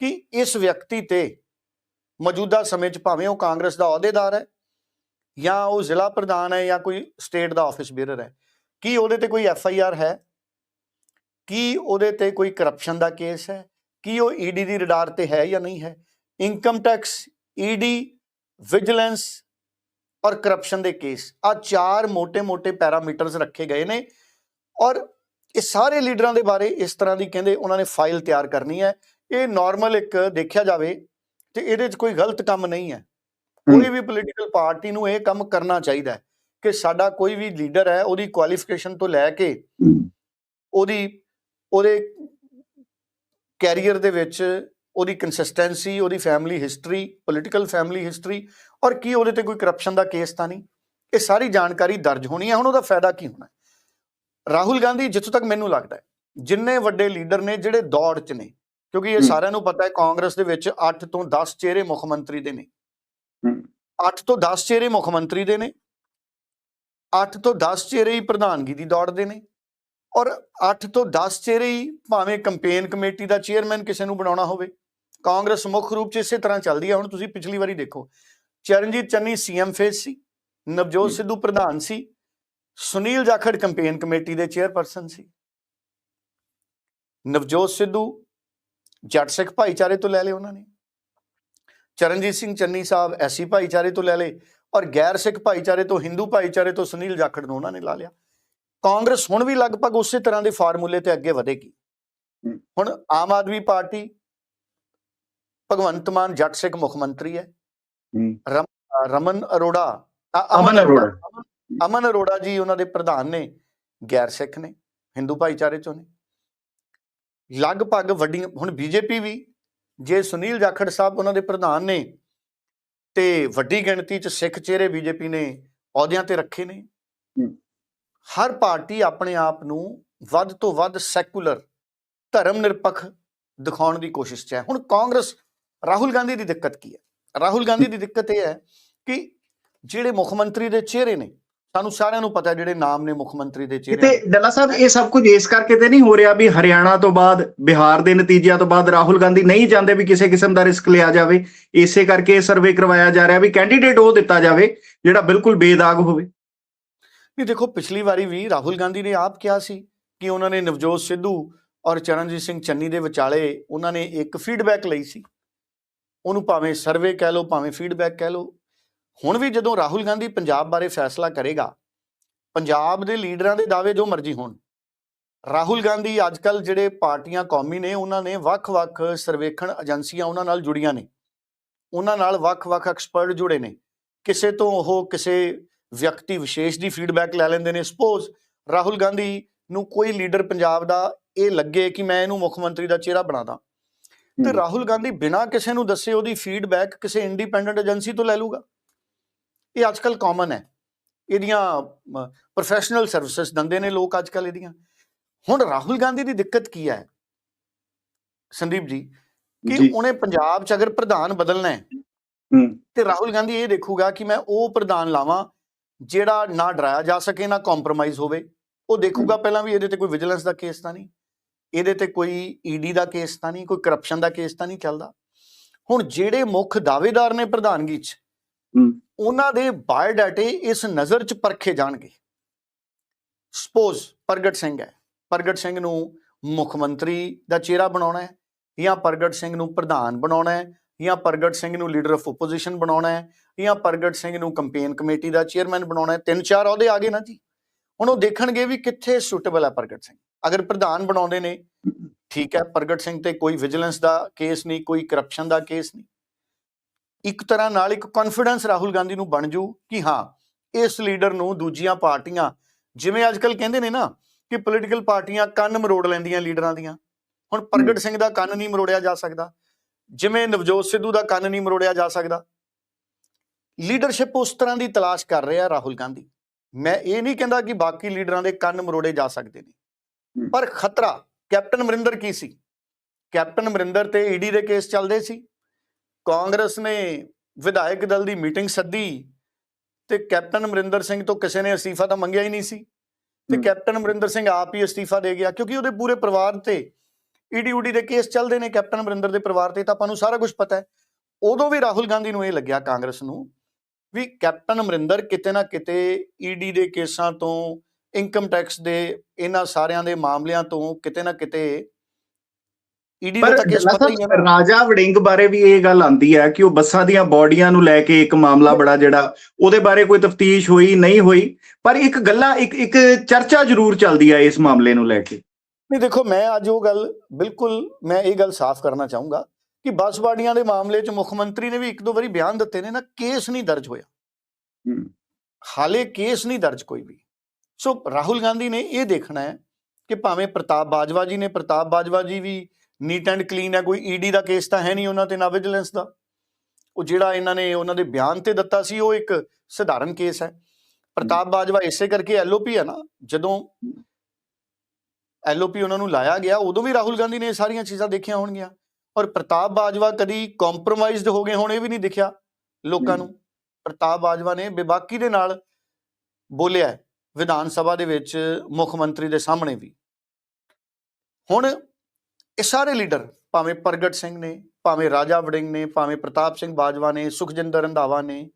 ਕਿ ਇਸ ਵਿਅਕਤੀ ਤੇ ਮੌਜੂਦਾ ਸਮੇਂ 'ਚ ਭਾਵੇਂ ਉਹ ਕਾਂਗਰਸ ਦਾ ਅਹੁਦੇਦਾਰ ਹੈ ਜਾਂ ਉਹ ਜ਼ਿਲ੍ਹਾ ਪ੍ਰਧਾਨ ਹੈ ਜਾਂ ਕੋਈ ਸਟੇਟ ਦਾ ਆਫਿਸ ਬੀਅਰਰ ਹੈ, ਕੀ ਉਹਦੇ ਤੇ ਕੋਈ ਐਫ ਆਈ ਆਰ ਹੈ? ਕੀ ਉਹਦੇ ਤੇ ਕੋਈ ਕਰਪਸ਼ਨ ਦਾ ਕੇਸ ਹੈ? ਕੀ ਉਹ ਈਡੀ ਦੀ ਰਡਾਰ ਤੇ ਹੈ ਜਾਂ ਨਹੀਂ ਹੈ? ਇਨਕਮ ਟੈਕਸ ਈਡੀ ਵਿਜੀਲੈਂਸ ਔਰ ਕਰਪਸ਼ਨ ਦੇ ਕੇਸ ਆ ਚਾਰ ਮੋਟੇ ਮੋਟੇ ਪੈਰਾਮੀਟਰਸ ਰੱਖੇ ਗਏ ਨੇ ਔਰ ਇਹ ਸਾਰੇ ਲੀਡਰਾਂ ਦੇ ਬਾਰੇ ਇਸ ਤਰ੍ਹਾਂ ਦੀ ਕਹਿੰਦੇ ਉਹਨਾਂ ਨੇ ਫਾਈਲ ਤਿਆਰ ਕਰਨੀ ਹੈ। ਇਹ ਨਾਰਮਲ ਇੱਕ ਦੇਖਿਆ ਜਾਵੇ ਤੇ ਇਹਦੇ 'ਚ ਕੋਈ ਗਲਤ ਕੰਮ ਨਹੀਂ ਹੈ। ਕੋਈ ਵੀ ਪੋਲੀਟੀਕਲ ਪਾਰਟੀ ਨੂੰ ਇਹ ਕੰਮ ਕਰਨਾ ਚਾਹੀਦਾ ਹੈ ਕਿ ਸਾਡਾ ਕੋਈ ਵੀ ਲੀਡਰ ਹੈ ਉਹਦੀ ਕੁਆਲੀਫਿਕੇਸ਼ਨ ਤੋਂ ਲੈ ਕੇ ਉਹਦੀ ਉਹਦੇ ਕੈਰੀਅਰ ਦੇ ਵਿੱਚ ਉਹਦੀ ਕੰਸਿਸਟੈਂਸੀ ਉਹਦੀ family history political family history ਔਰ ਕੀ ਉਹਦੇ ਤੇ ਕੋਈ ਕਰਪਸ਼ਨ ਦਾ ਕੇਸ ਤਾਂ ਨਹੀਂ ਇਹ ਸਾਰੀ ਜਾਣਕਾਰੀ ਦਰਜ ਹੋਣੀ ਹੈ ਹੁਣ ਉਹਦਾ ਫਾਇਦਾ ਕੀ ਹੋਣਾ ਹੈ? ਰਾਹੁਲ ਗਾਂਧੀ ਜਿੱਥੋਂ ਤੱਕ ਮੈਨੂੰ ਲੱਗਦਾ ਹੈ ਜਿੰਨੇ ਵੱਡੇ ਲੀਡਰ ਨੇ ਜਿਹੜੇ ਦੌੜ 'ਚ ਨੇ ਕਿਉਂਕਿ ਇਹ। ਸਾਰਿਆਂ ਨੂੰ ਪਤਾ ਹੈ ਕਾਂਗਰਸ ਦੇ ਵਿੱਚ 8 ਤੋਂ 10 ਚਿਹਰੇ ਮੁੱਖ ਮੰਤਰੀ ਦੇ ਨੇ। 8 ਤੋਂ 10 ਚਿਹਰੇ ਮੁੱਖ ਮੰਤਰੀ ਦੇ ਨੇ। 8 ਤੋਂ 10 ਚਿਹਰੇ ਹੀ ਪ੍ਰਧਾਨਗੀ ਦੀ ਦੌੜ ਦੇ ਨੇ। ਔਰ 8 ਤੋਂ 10 ਚਿਹਰੇ ਹੀ ਭਾਵੇਂ ਕੰਪੇਨ ਕਮੇਟੀ ਦਾ ਚੇਅਰਮੈਨ ਕਿਸੇ ਨੂੰ ਬਣਾਉਣਾ ਹੋਵੇ। ਕਾਂਗਰਸ ਮੁੱਖ ਰੂਪ 'ਚ ਇਸੇ ਤਰ੍ਹਾਂ ਚੱਲਦੀ ਹੈ ਹੁਣ ਤੁਸੀਂ ਪਿਛਲੀ ਵਾਰੀ ਦੇਖੋ ਚਰਨਜੀਤ ਚੰਨੀ ਸੀਐਮ ਫੇਸ ਸੀ ਨਵਜੋਤ। ਸਿੱਧੂ ਪ੍ਰਧਾਨ ਸੀ ਸੁਨੀਲ ਜਾਖੜ ਕੰਪੇਨ ਕਮੇਟੀ ਦੇ ਚੇਅਰਪਰਸਨ ਸੀ। ਨਵਜੋਤ ਸਿੱਧੂ ਜੱਟ ਸਿੱਖ ਭਾਈਚਾਰੇ ਤੋਂ ਲੈ ਲਏ ਉਹਨਾਂ ਨੇ। ਚਰਨਜੀਤ ਸਿੰਘ ਚੰਨੀ ਸਾਹਿਬ ਐਸੀ ਭਾਈਚਾਰੇ ਤੋਂ ਲੈ ਲਏ ਔਰ ਗੈਰ ਸਿੱਖ ਭਾਈਚਾਰੇ ਤੋਂ ਹਿੰਦੂ ਭਾਈਚਾਰੇ ਤੋਂ ਸੁਨੀਲ ਜਾਖੜ ਨੂੰ ਉਹਨਾਂ ਨੇ ਲਾ ਲਿਆ। ਕਾਂਗਰਸ ਹੁਣ ਵੀ ਲਗਭਗ ਉਸੇ ਤਰ੍ਹਾਂ ਦੇ ਫਾਰਮੂਲੇ ਤੇ ਅੱਗੇ ਵਧੇਗੀ। ਹੁਣ ਆਮ ਆਦਮੀ ਪਾਰਟੀ ਭਗਵੰਤ ਮਾਨ ਜੱਟ ਸਿੱਖ ਮੁੱਖ ਮੰਤਰੀ ਹੈ। ਰਮਨ ਅਰੋੜਾ ਅਮਨ ਅਰੋੜਾ। ਅਮਨ- ਅਮਨ ਅਰੋੜਾ ਜੀ ਉਹਨਾਂ ਦੇ ਪ੍ਰਧਾਨ ਨੇ ਗੈਰ ਸਿੱਖ ਨੇ ਹਿੰਦੂ ਭਾਈਚਾਰੇ ਚੋਂ ਨੇ। ਲਗਭਗ ਵੱਡੀਆਂ ਹੁਣ ਬੀਜੇਪੀ ਵੀ ਜੇ ਸੁਨੀਲ ਜਾਖੜ ਸਾਹਿਬ ਉਹਨਾਂ ਦੇ ਪ੍ਰਧਾਨ ਨੇ ਤੇ ਵੱਡੀ ਗਿਣਤੀ ਚ ਸਿੱਖ ਚਿਹਰੇ ਬੀਜੇਪੀ ਨੇ ਅਹੁਦਿਆਂ ਤੇ ਰੱਖੇ ਨੇ। ਹਰ ਪਾਰਟੀ ਆਪਣੇ ਆਪ ਨੂੰ ਵੱਧ ਤੋਂ ਵੱਧ ਸੈਕੂਲਰ ਧਰਮ ਨਿਰਪੱਖ ਦਿਖਾਉਣ ਦੀ ਕੋਸ਼ਿਸ਼ 'ਚ ਹੈ। ਹੁਣ ਕਾਂਗਰਸ ਰਾਹੁਲ ਗਾਂਧੀ ਦੀ ਦਿੱਕਤ ਕੀ ਹੈ? ਰਾਹੁਲ ਗਾਂਧੀ ਦੀ ਦਿੱਕਤ ਇਹ ਹੈ ਕਿ ਜਿਹੜੇ ਮੁੱਖ ਮੰਤਰੀ ਦੇ ਚਿਹਰੇ ਨੇ ਸਾਨੂੰ ਸਾਰਿਆਂ ਨੂੰ ਪਤਾ ਜਿਹੜੇ ਨਾਮ ਨੇ ਮੁੱਖ ਮੰਤਰੀ ਦੇ ਚਿਹਰੇ। ਕਿਤੇ ਡੱਲਾ ਸਾਹਿਬ ਇਹ ਸਭ ਕੁਝ ਇਸ ਕਰਕੇ ਤੇ ਨਹੀਂ ਹੋ ਰਿਹਾ ਵੀ ਹਰਿਆਣਾ ਤੋਂ ਬਾਅਦ ਬਿਹਾਰ ਦੇ ਨਤੀਜਿਆਂ ਤੋਂ ਬਾਅਦ ਰਾਹੁਲ ਗਾਂਧੀ ਨਹੀਂ ਚਾਹੁੰਦੇ ਵੀ ਕਿਸੇ ਕਿਸਮ ਦਾ ਰਿਸਕ ਲਿਆ ਜਾਵੇ। ਇਸੇ ਕਰਕੇ ਸਰਵੇ ਕਰਵਾਇਆ ਜਾ ਰਿਹਾ ਵੀ ਕੈਂਡੀਡੇਟ ਉਹ ਦਿੱਤਾ ਜਾਵੇ ਜਿਹੜਾ ਬਿਲਕੁਲ ਬੇਦਾਗ ਹੋਵੇ। ਨਹੀਂ ਦੇਖੋ ਪਿਛਲੀ ਵਾਰੀ ਵੀ ਰਾਹੁਲ ਗਾਂਧੀ ਨੇ ਆਪ ਕਿਹਾ ਸੀ ਕਿ ਉਹਨਾਂ ਨੇ ਨਵਜੋਤ ਸਿੱਧੂ ਔਰ ਚਰਨਜੀਤ ਸਿੰਘ ਚੰਨੀ ਦੇ ਵਿਚਾਲੇ ਉਹਨਾਂ ਨੇ ਇੱਕ ਫੀਡਬੈਕ ਲਈ ਸੀ। ਉਹਨੂੰ ਭਾਵੇਂ ਸਰਵੇ ਕਹਿ ਲਓ ਭਾਵੇਂ ਫੀਡਬੈਕ ਕਹਿ ਲਓ ਹੁਣ ਵੀ ਜਦੋਂ ਰਾਹੁਲ ਗਾਂਧੀ ਪੰਜਾਬ ਬਾਰੇ ਫੈਸਲਾ ਕਰੇਗਾ ਪੰਜਾਬ ਦੇ ਲੀਡਰਾਂ ਦੇ ਦਾਅਵੇ ਜੋ ਮਰਜ਼ੀ ਹੋਣ ਰਾਹੁਲ ਗਾਂਧੀ ਅੱਜਕੱਲ ਜਿਹੜੇ ਪਾਰਟੀਆਂ ਕੌਮੀ ਨੇ ਉਹਨਾਂ ਨੇ ਵੱਖ-ਵੱਖ ਸਰਵੇਖਣ ਏਜੰਸੀਆਂ ਉਹਨਾਂ ਨਾਲ ਜੁੜੀਆਂ ਨੇ ਉਹਨਾਂ ਨਾਲ ਵੱਖ-ਵੱਖ ਐਕਸਪਰਟ ਜੁੜੇ ਨੇ ਕਿਸੇ ਤੋਂ ਉਹ ਕਿਸੇ ਵਿਅਕਤੀ ਵਿਸ਼ੇਸ਼ ਦੀ ਫੀਡਬੈਕ ਲੈ ਲੈਂਦੇ ਨੇ ਸਪੋਜ਼ ਰਾਹੁਲ ਗਾਂਧੀ ਨੂੰ ਕੋਈ ਲੀਡਰ ਪੰਜਾਬ ਦਾ ਇਹ ਲੱਗੇ ਕਿ ਮੈਂ ਇਹਨੂੰ ਮੁੱਖ ਮੰਤਰੀ ਦਾ ਚਿਹਰਾ ਬਣਾ ਦਾਂ ਤੇ। ਰਾਹੁਲ ਗਾਂਧੀ ਬਿਨਾਂ ਕਿਸੇ ਨੂੰ ਦੱਸੇ ਉਹਦੀ ਫੀਡਬੈਕ ਕਿਸੇ ਇੰਡੀਪੈਂਡੈਂਟ ਏਜੰਸੀ ਤੋਂ ਲੈ ਲੂਗਾ ਇਹ ਅੱਜਕੱਲ ਕਾਮਨ ਹੈ। ਇਹਦੀਆਂ ਪ੍ਰੋਫੈਸ਼ਨਲ ਸਰਵਿਸਿਜ਼ ਦਿੰਦੇ ਨੇ ਲੋਕ ਅੱਜਕੱਲ ਇਹਦੀਆਂ। ਹੁਣ ਰਾਹੁਲ ਗਾਂਧੀ ਦੀ ਦਿੱਕਤ ਕੀ ਹੈ? ਸੰਦੀਪ ਜੀ ਕਿ। ਉਹਨੇ ਪੰਜਾਬ 'ਚ ਅਗਰ ਪ੍ਰਧਾਨ ਬਦਲਣਾ ਹੈ ਤੇ ਰਾਹੁਲ ਗਾਂਧੀ ਇਹ ਦੇਖੂਗਾ ਕਿ ਮੈਂ ਉਹ ਪ੍ਰਧਾਨ ਲਾਵਾਂ ਜਿਹੜਾ ਨਾ ਡਰਾਇਆ ਜਾ ਸਕੇ ਨਾ ਕੰਪਰੋਮਾਈਜ਼ ਹੋਵੇ। ਉਹ ਦੇਖੂਗਾ ਪਹਿਲਾਂ ਵੀ ਇਹਦੇ ਤੇ ਕੋਈ ਵਿਜੀਲੈਂਸ ਦਾ ਕੇਸ ਤਾਂ ਨਹੀਂ। ਇਹਦੇ ਤੇ ਕੋਈ ਈਡੀ ਦਾ ਕੇਸ ਤਾਂ ਨਹੀਂ ਕੋਈ ਕਰਪਸ਼ਨ ਦਾ ਕੇਸ ਤਾਂ ਨਹੀਂ ਚੱਲਦਾ। ਹੁਣ ਜਿਹੜੇ ਮੁੱਖ ਦਾਅਵੇਦਾਰ ਨੇ ਪ੍ਰਧਾਨਗੀ 'ਚ। ਉਹਨਾਂ ਦੇ ਬਾਇਓਡਾਟੇ ਇਸ ਨਜ਼ਰ 'ਚ ਪਰਖੇ ਜਾਣਗੇ। ਸਪੋਜ਼ ਪ੍ਰਗਟ ਸਿੰਘ ਹੈ। ਪ੍ਰਗਟ ਸਿੰਘ ਨੂੰ ਮੁੱਖ ਮੰਤਰੀ ਦਾ ਚਿਹਰਾ ਬਣਾਉਣਾ ਹੈ ਜਾਂ ਪ੍ਰਗਟ ਸਿੰਘ ਨੂੰ ਪ੍ਰਧਾਨ ਬਣਾਉਣਾ ਹੈ ਜਾਂ ਪ੍ਰਗਟ ਸਿੰਘ ਨੂੰ ਲੀਡਰ ਆਫ ਆਪੋਜੀਸ਼ਨ ਬਣਾਉਣਾ ਹੈ ਜਾਂ ਪ੍ਰਗਟ ਸਿੰਘ ਨੂੰ ਕੰਪੇਨ ਕਮੇਟੀ ਦਾ ਚੇਅਰਮੈਨ ਬਣਾਉਣਾ ਹੈ। ਤਿੰਨ ਚਾਰ ਅਹੁਦੇ ਆ ਗਏ ਨਾ ਜੀ। ਹੁਣ ਉਹ ਦੇਖਣਗੇ ਵੀ ਕਿੱਥੇ ਸੁਟੇਬਲ ਹੈ ਪ੍ਰਗਟ ਸਿੰਘ। ਅਗਰ ਪ੍ਰਧਾਨ ਬਣਾਉਂਦੇ ਨੇ, ਠੀਕ ਹੈ, ਪ੍ਰਗਟ ਸਿੰਘ ਤੇ ਕੋਈ ਵਿਜੀਲੈਂਸ ਦਾ ਕੇਸ ਨਹੀਂ, ਕੋਈ ਕਰਪਸ਼ਨ ਦਾ ਕੇਸ ਨਹੀਂ। ਇੱਕ ਤਰ੍ਹਾਂ ਨਾਲ ਇੱਕ ਕੌਨਫੀਡੈਂਸ ਰਾਹੁਲ ਗਾਂਧੀ ਨੂੰ ਬਣ ਜੂ ਕਿ ਹਾਂ ਇਸ ਲੀਡਰ ਨੂੰ ਦੂਜੀਆਂ ਪਾਰਟੀਆਂ ਜਿਵੇਂ ਅੱਜਕੱਲ ਕਹਿੰਦੇ ਨੇ ਨਾ ਕਿ ਪੋਲੀਟੀਕਲ ਪਾਰਟੀਆਂ ਕੰਨ ਮਰੋੜ ਲੈਂਦੀਆਂ ਲੀਡਰਾਂ ਦੀਆਂ। ਹੁਣ ਪ੍ਰਗਟ ਸਿੰਘ ਦਾ ਕੰਨ ਨਹੀਂ ਮਰੋੜਿਆ ਜਾ ਸਕਦਾ। ਜਿਵੇਂ ਨਵਜੋਤ ਸਿੱਧੂ ਦਾ ਕੰਨ ਨਹੀਂ ਮਰੋੜਿਆ ਜਾ ਸਕਦਾ। ਲੀਡਰਸ਼ਿਪ ਉਸ ਤਰ੍ਹਾਂ ਦੀ ਤਲਾਸ਼ ਕਰ ਰਿਹਾ ਰਾਹੁਲ ਗਾਂਧੀ। ਮੈਂ ਇਹ ਨਹੀਂ ਕਹਿੰਦਾ ਕਿ ਬਾਕੀ ਲੀਡਰਾਂ ਦੇ ਕੰਨ ਮਰੋੜੇ ਜਾ ਸਕਦੇ ਨੇ। ਪਰ ਖਤਰਾ ਕੈਪਟਨ ਅਮਰਿੰਦਰ ਕੀ ਸੀ? ਕੈਪਟਨ ਅਮਰਿੰਦਰ ਤੇ ਈਡੀ ਦੇ ਕੇਸ ਚੱਲਦੇ ਸੀ। ਕਾਂਗਰਸ ਨੇ ਵਿਧਾਇਕ ਦਲ ਦੀ ਮੀਟਿੰਗ ਸੱਦੀ ਤੇ ਕੈਪਟਨ ਅਮਰਿੰਦਰ ਸਿੰਘ ਤੋਂ ਕਿਸੇ ਨੇ ਅਸਤੀਫਾ ਤਾਂ ਮੰਗਿਆ ਹੀ ਨਹੀਂ ਸੀ ਤੇ। ਕੈਪਟਨ ਅਮਰਿੰਦਰ ਸਿੰਘ ਆਪ ਹੀ ਅਸਤੀਫਾ ਦੇ ਗਿਆ ਕਿਉਂਕਿ ਉਹਦੇ ਪੂਰੇ ਪਰਿਵਾਰ ਤੇ ਈਡੀ ਊਡੀ ਦੇ ਕੇਸ ਚੱਲਦੇ ਨੇ ਕੈਪਟਨ ਅਮਰਿੰਦਰ ਦੇ ਪਰਿਵਾਰ ਤੇ ਤਾਂ ਆਪਾਂ ਨੂੰ ਸਾਰਾ ਕੁਝ ਪਤਾ ਹੈ ਉਦੋਂ ਵੀ ਰਾਹੁਲ ਗਾਂਧੀ ਨੂੰ ਇਹ ਲੱਗਿਆ ਕਾਂਗਰਸ ਨੂੰ ਵੀ ਕੈਪਟਨ ਅਮਰਿੰਦਰ ਕਿਤੇ ਨਾ ਕਿਤੇ ਈਡੀ ਦੇ ਕੇਸਾਂ ਤੋਂ ਇਨਕਮ ਟੈਕਸ ਦੇ ਇਹਨਾਂ ਸਾਰਿਆਂ ਦੇ ਮਾਮਲਿਆਂ ਤੋਂ ਕਿਤੇ ਨਾ ਕਿਤੇ ਈਡੀ ਦਾ ਤਾਂ ਕੇਸ ਪਤਾ ਹੀ ਹੈ ਰਾਜਾ ਵੜਿੰਗ ਬਾਰੇ ਵੀ ਇਹ ਗੱਲ ਆਂਦੀ ਹੈ ਕਿ ਉਹ ਬੱਸਾਂ ਦੀਆਂ ਬਾਡੀਆਂ ਨੂੰ ਲੈ ਕੇ ਇੱਕ ਮਾਮਲਾ ਬੜਾ ਜਿਹੜਾ ਉਹਦੇ ਬਾਰੇ ਕੋਈ ਤਫਤੀਸ਼ ਹੋਈ ਨਹੀਂ ਹੋਈ ਪਰ ਇੱਕ ਗੱਲਾਂ ਇੱਕ ਇੱਕ ਚਰਚਾ ਜ਼ਰੂਰ ਚੱਲਦੀ ਹੈ ਇਸ ਮਾਮਲੇ ਨੂੰ ਲੈ ਕੇ। ਨਹੀਂ ਦੇਖੋ ਮੈਂ ਅੱਜ ਉਹ ਗੱਲ ਬਿਲਕੁਲ ਮੈਂ ਇਹ ਗੱਲ ਸਾਫ਼ ਕਰਨਾ ਚਾਹੂੰਗਾ ਕਿ ਬੱਸ ਬਾਡੀਆਂ ਦੇ ਮਾਮਲੇ 'ਚ ਮੁੱਖ ਮੰਤਰੀ ਨੇ ਵੀ ਇੱਕ ਦੋ ਵਾਰੀ ਬਿਆਨ ਦਿੱਤੇ ਨੇ ਨਾ ਕੇਸ ਨਹੀਂ ਦਰਜ ਹੋਇਆ। ਹਾਲੇ ਕੇਸ ਨਹੀਂ ਦਰਜ ਕੋਈ ਵੀ। ਸੋ ਰਾਹੁਲ ਗਾਂਧੀ ਨੇ ਇਹ ਦੇਖਣਾ ਹੈ ਕਿ ਭਾਵੇਂ ਪ੍ਰਤਾਪ ਬਾਜਵਾ ਜੀ ਨੇ ਪ੍ਰਤਾਪ ਬਾਜਵਾ ਜੀ ਵੀ ਨੀਟ ਐਂਡ ਕਲੀਨ ਹੈ ਕੋਈ ਈਡੀ ਦਾ ਕੇਸ ਤਾਂ ਹੈ ਨਹੀਂ ਉਹਨਾਂ ਤੇ ਨਾ ਵਿਜੀਲੈਂਸ ਦਾ। ਉਹ ਜਿਹੜਾ ਇਹਨਾਂ ਨੇ ਉਹਨਾਂ ਦੇ ਬਿਆਨ ਤੇ ਦਿੱਤਾ ਸੀ ਉਹ ਇੱਕ ਸਧਾਰਨ ਕੇਸ ਹੈ। ਪ੍ਰਤਾਪ ਬਾਜਵਾ ਇਸੇ ਕਰਕੇ ਐਲਓਪੀ ਹੈ ਨਾ ਜਦੋਂ ਐਲਓਪੀ ਉਹਨਾਂ ਨੂੰ ਲਾਇਆ ਗਿਆ ਉਦੋਂ ਵੀ ਰਾਹੁਲ ਗਾਂਧੀ ਨੇ ਇਹ ਸਾਰੀਆਂ ਚੀਜ਼ਾਂ ਦੇਖੀਆਂ ਹੋਣਗੀਆਂ। ਔਰ ਪ੍ਰਤਾਪ ਬਾਜਵਾ ਕਦੀ ਕੰਪਰੋਮਾਈਜ਼ਡ ਹੋ ਗਏ ਹੋਣ ਇਹ ਵੀ ਨਹੀਂ ਦਿਖਿਆ ਲੋਕਾਂ ਨੂੰ। ਪ੍ਰਤਾਪ ਬਾਜਵਾ ਨੇ ਬੇਬਾਕੀ ਦੇ ਨਾਲ ਬੋਲਿਆ ਵਿਧਾਨ ਸਭਾ ਦੇ ਵਿੱਚ ਮੁੱਖ ਮੰਤਰੀ ਦੇ ਸਾਹਮਣੇ ਵੀ। ਹੁਣ ਇਹ ਸਾਰੇ ਲੀਡਰ ਭਾਵੇਂ ਪ੍ਰਗਟ ਸਿੰਘ ਨੇ ਭਾਵੇਂ ਰਾਜਾ ਵੜਿੰਗ ਨੇ ਭਾਵੇਂ ਪ੍ਰਤਾਪ ਸਿੰਘ ਬਾਜਵਾ ਨੇ ਸੁਖਜਿੰਦਰ ਰੰਧਾਵਾ ਨੇ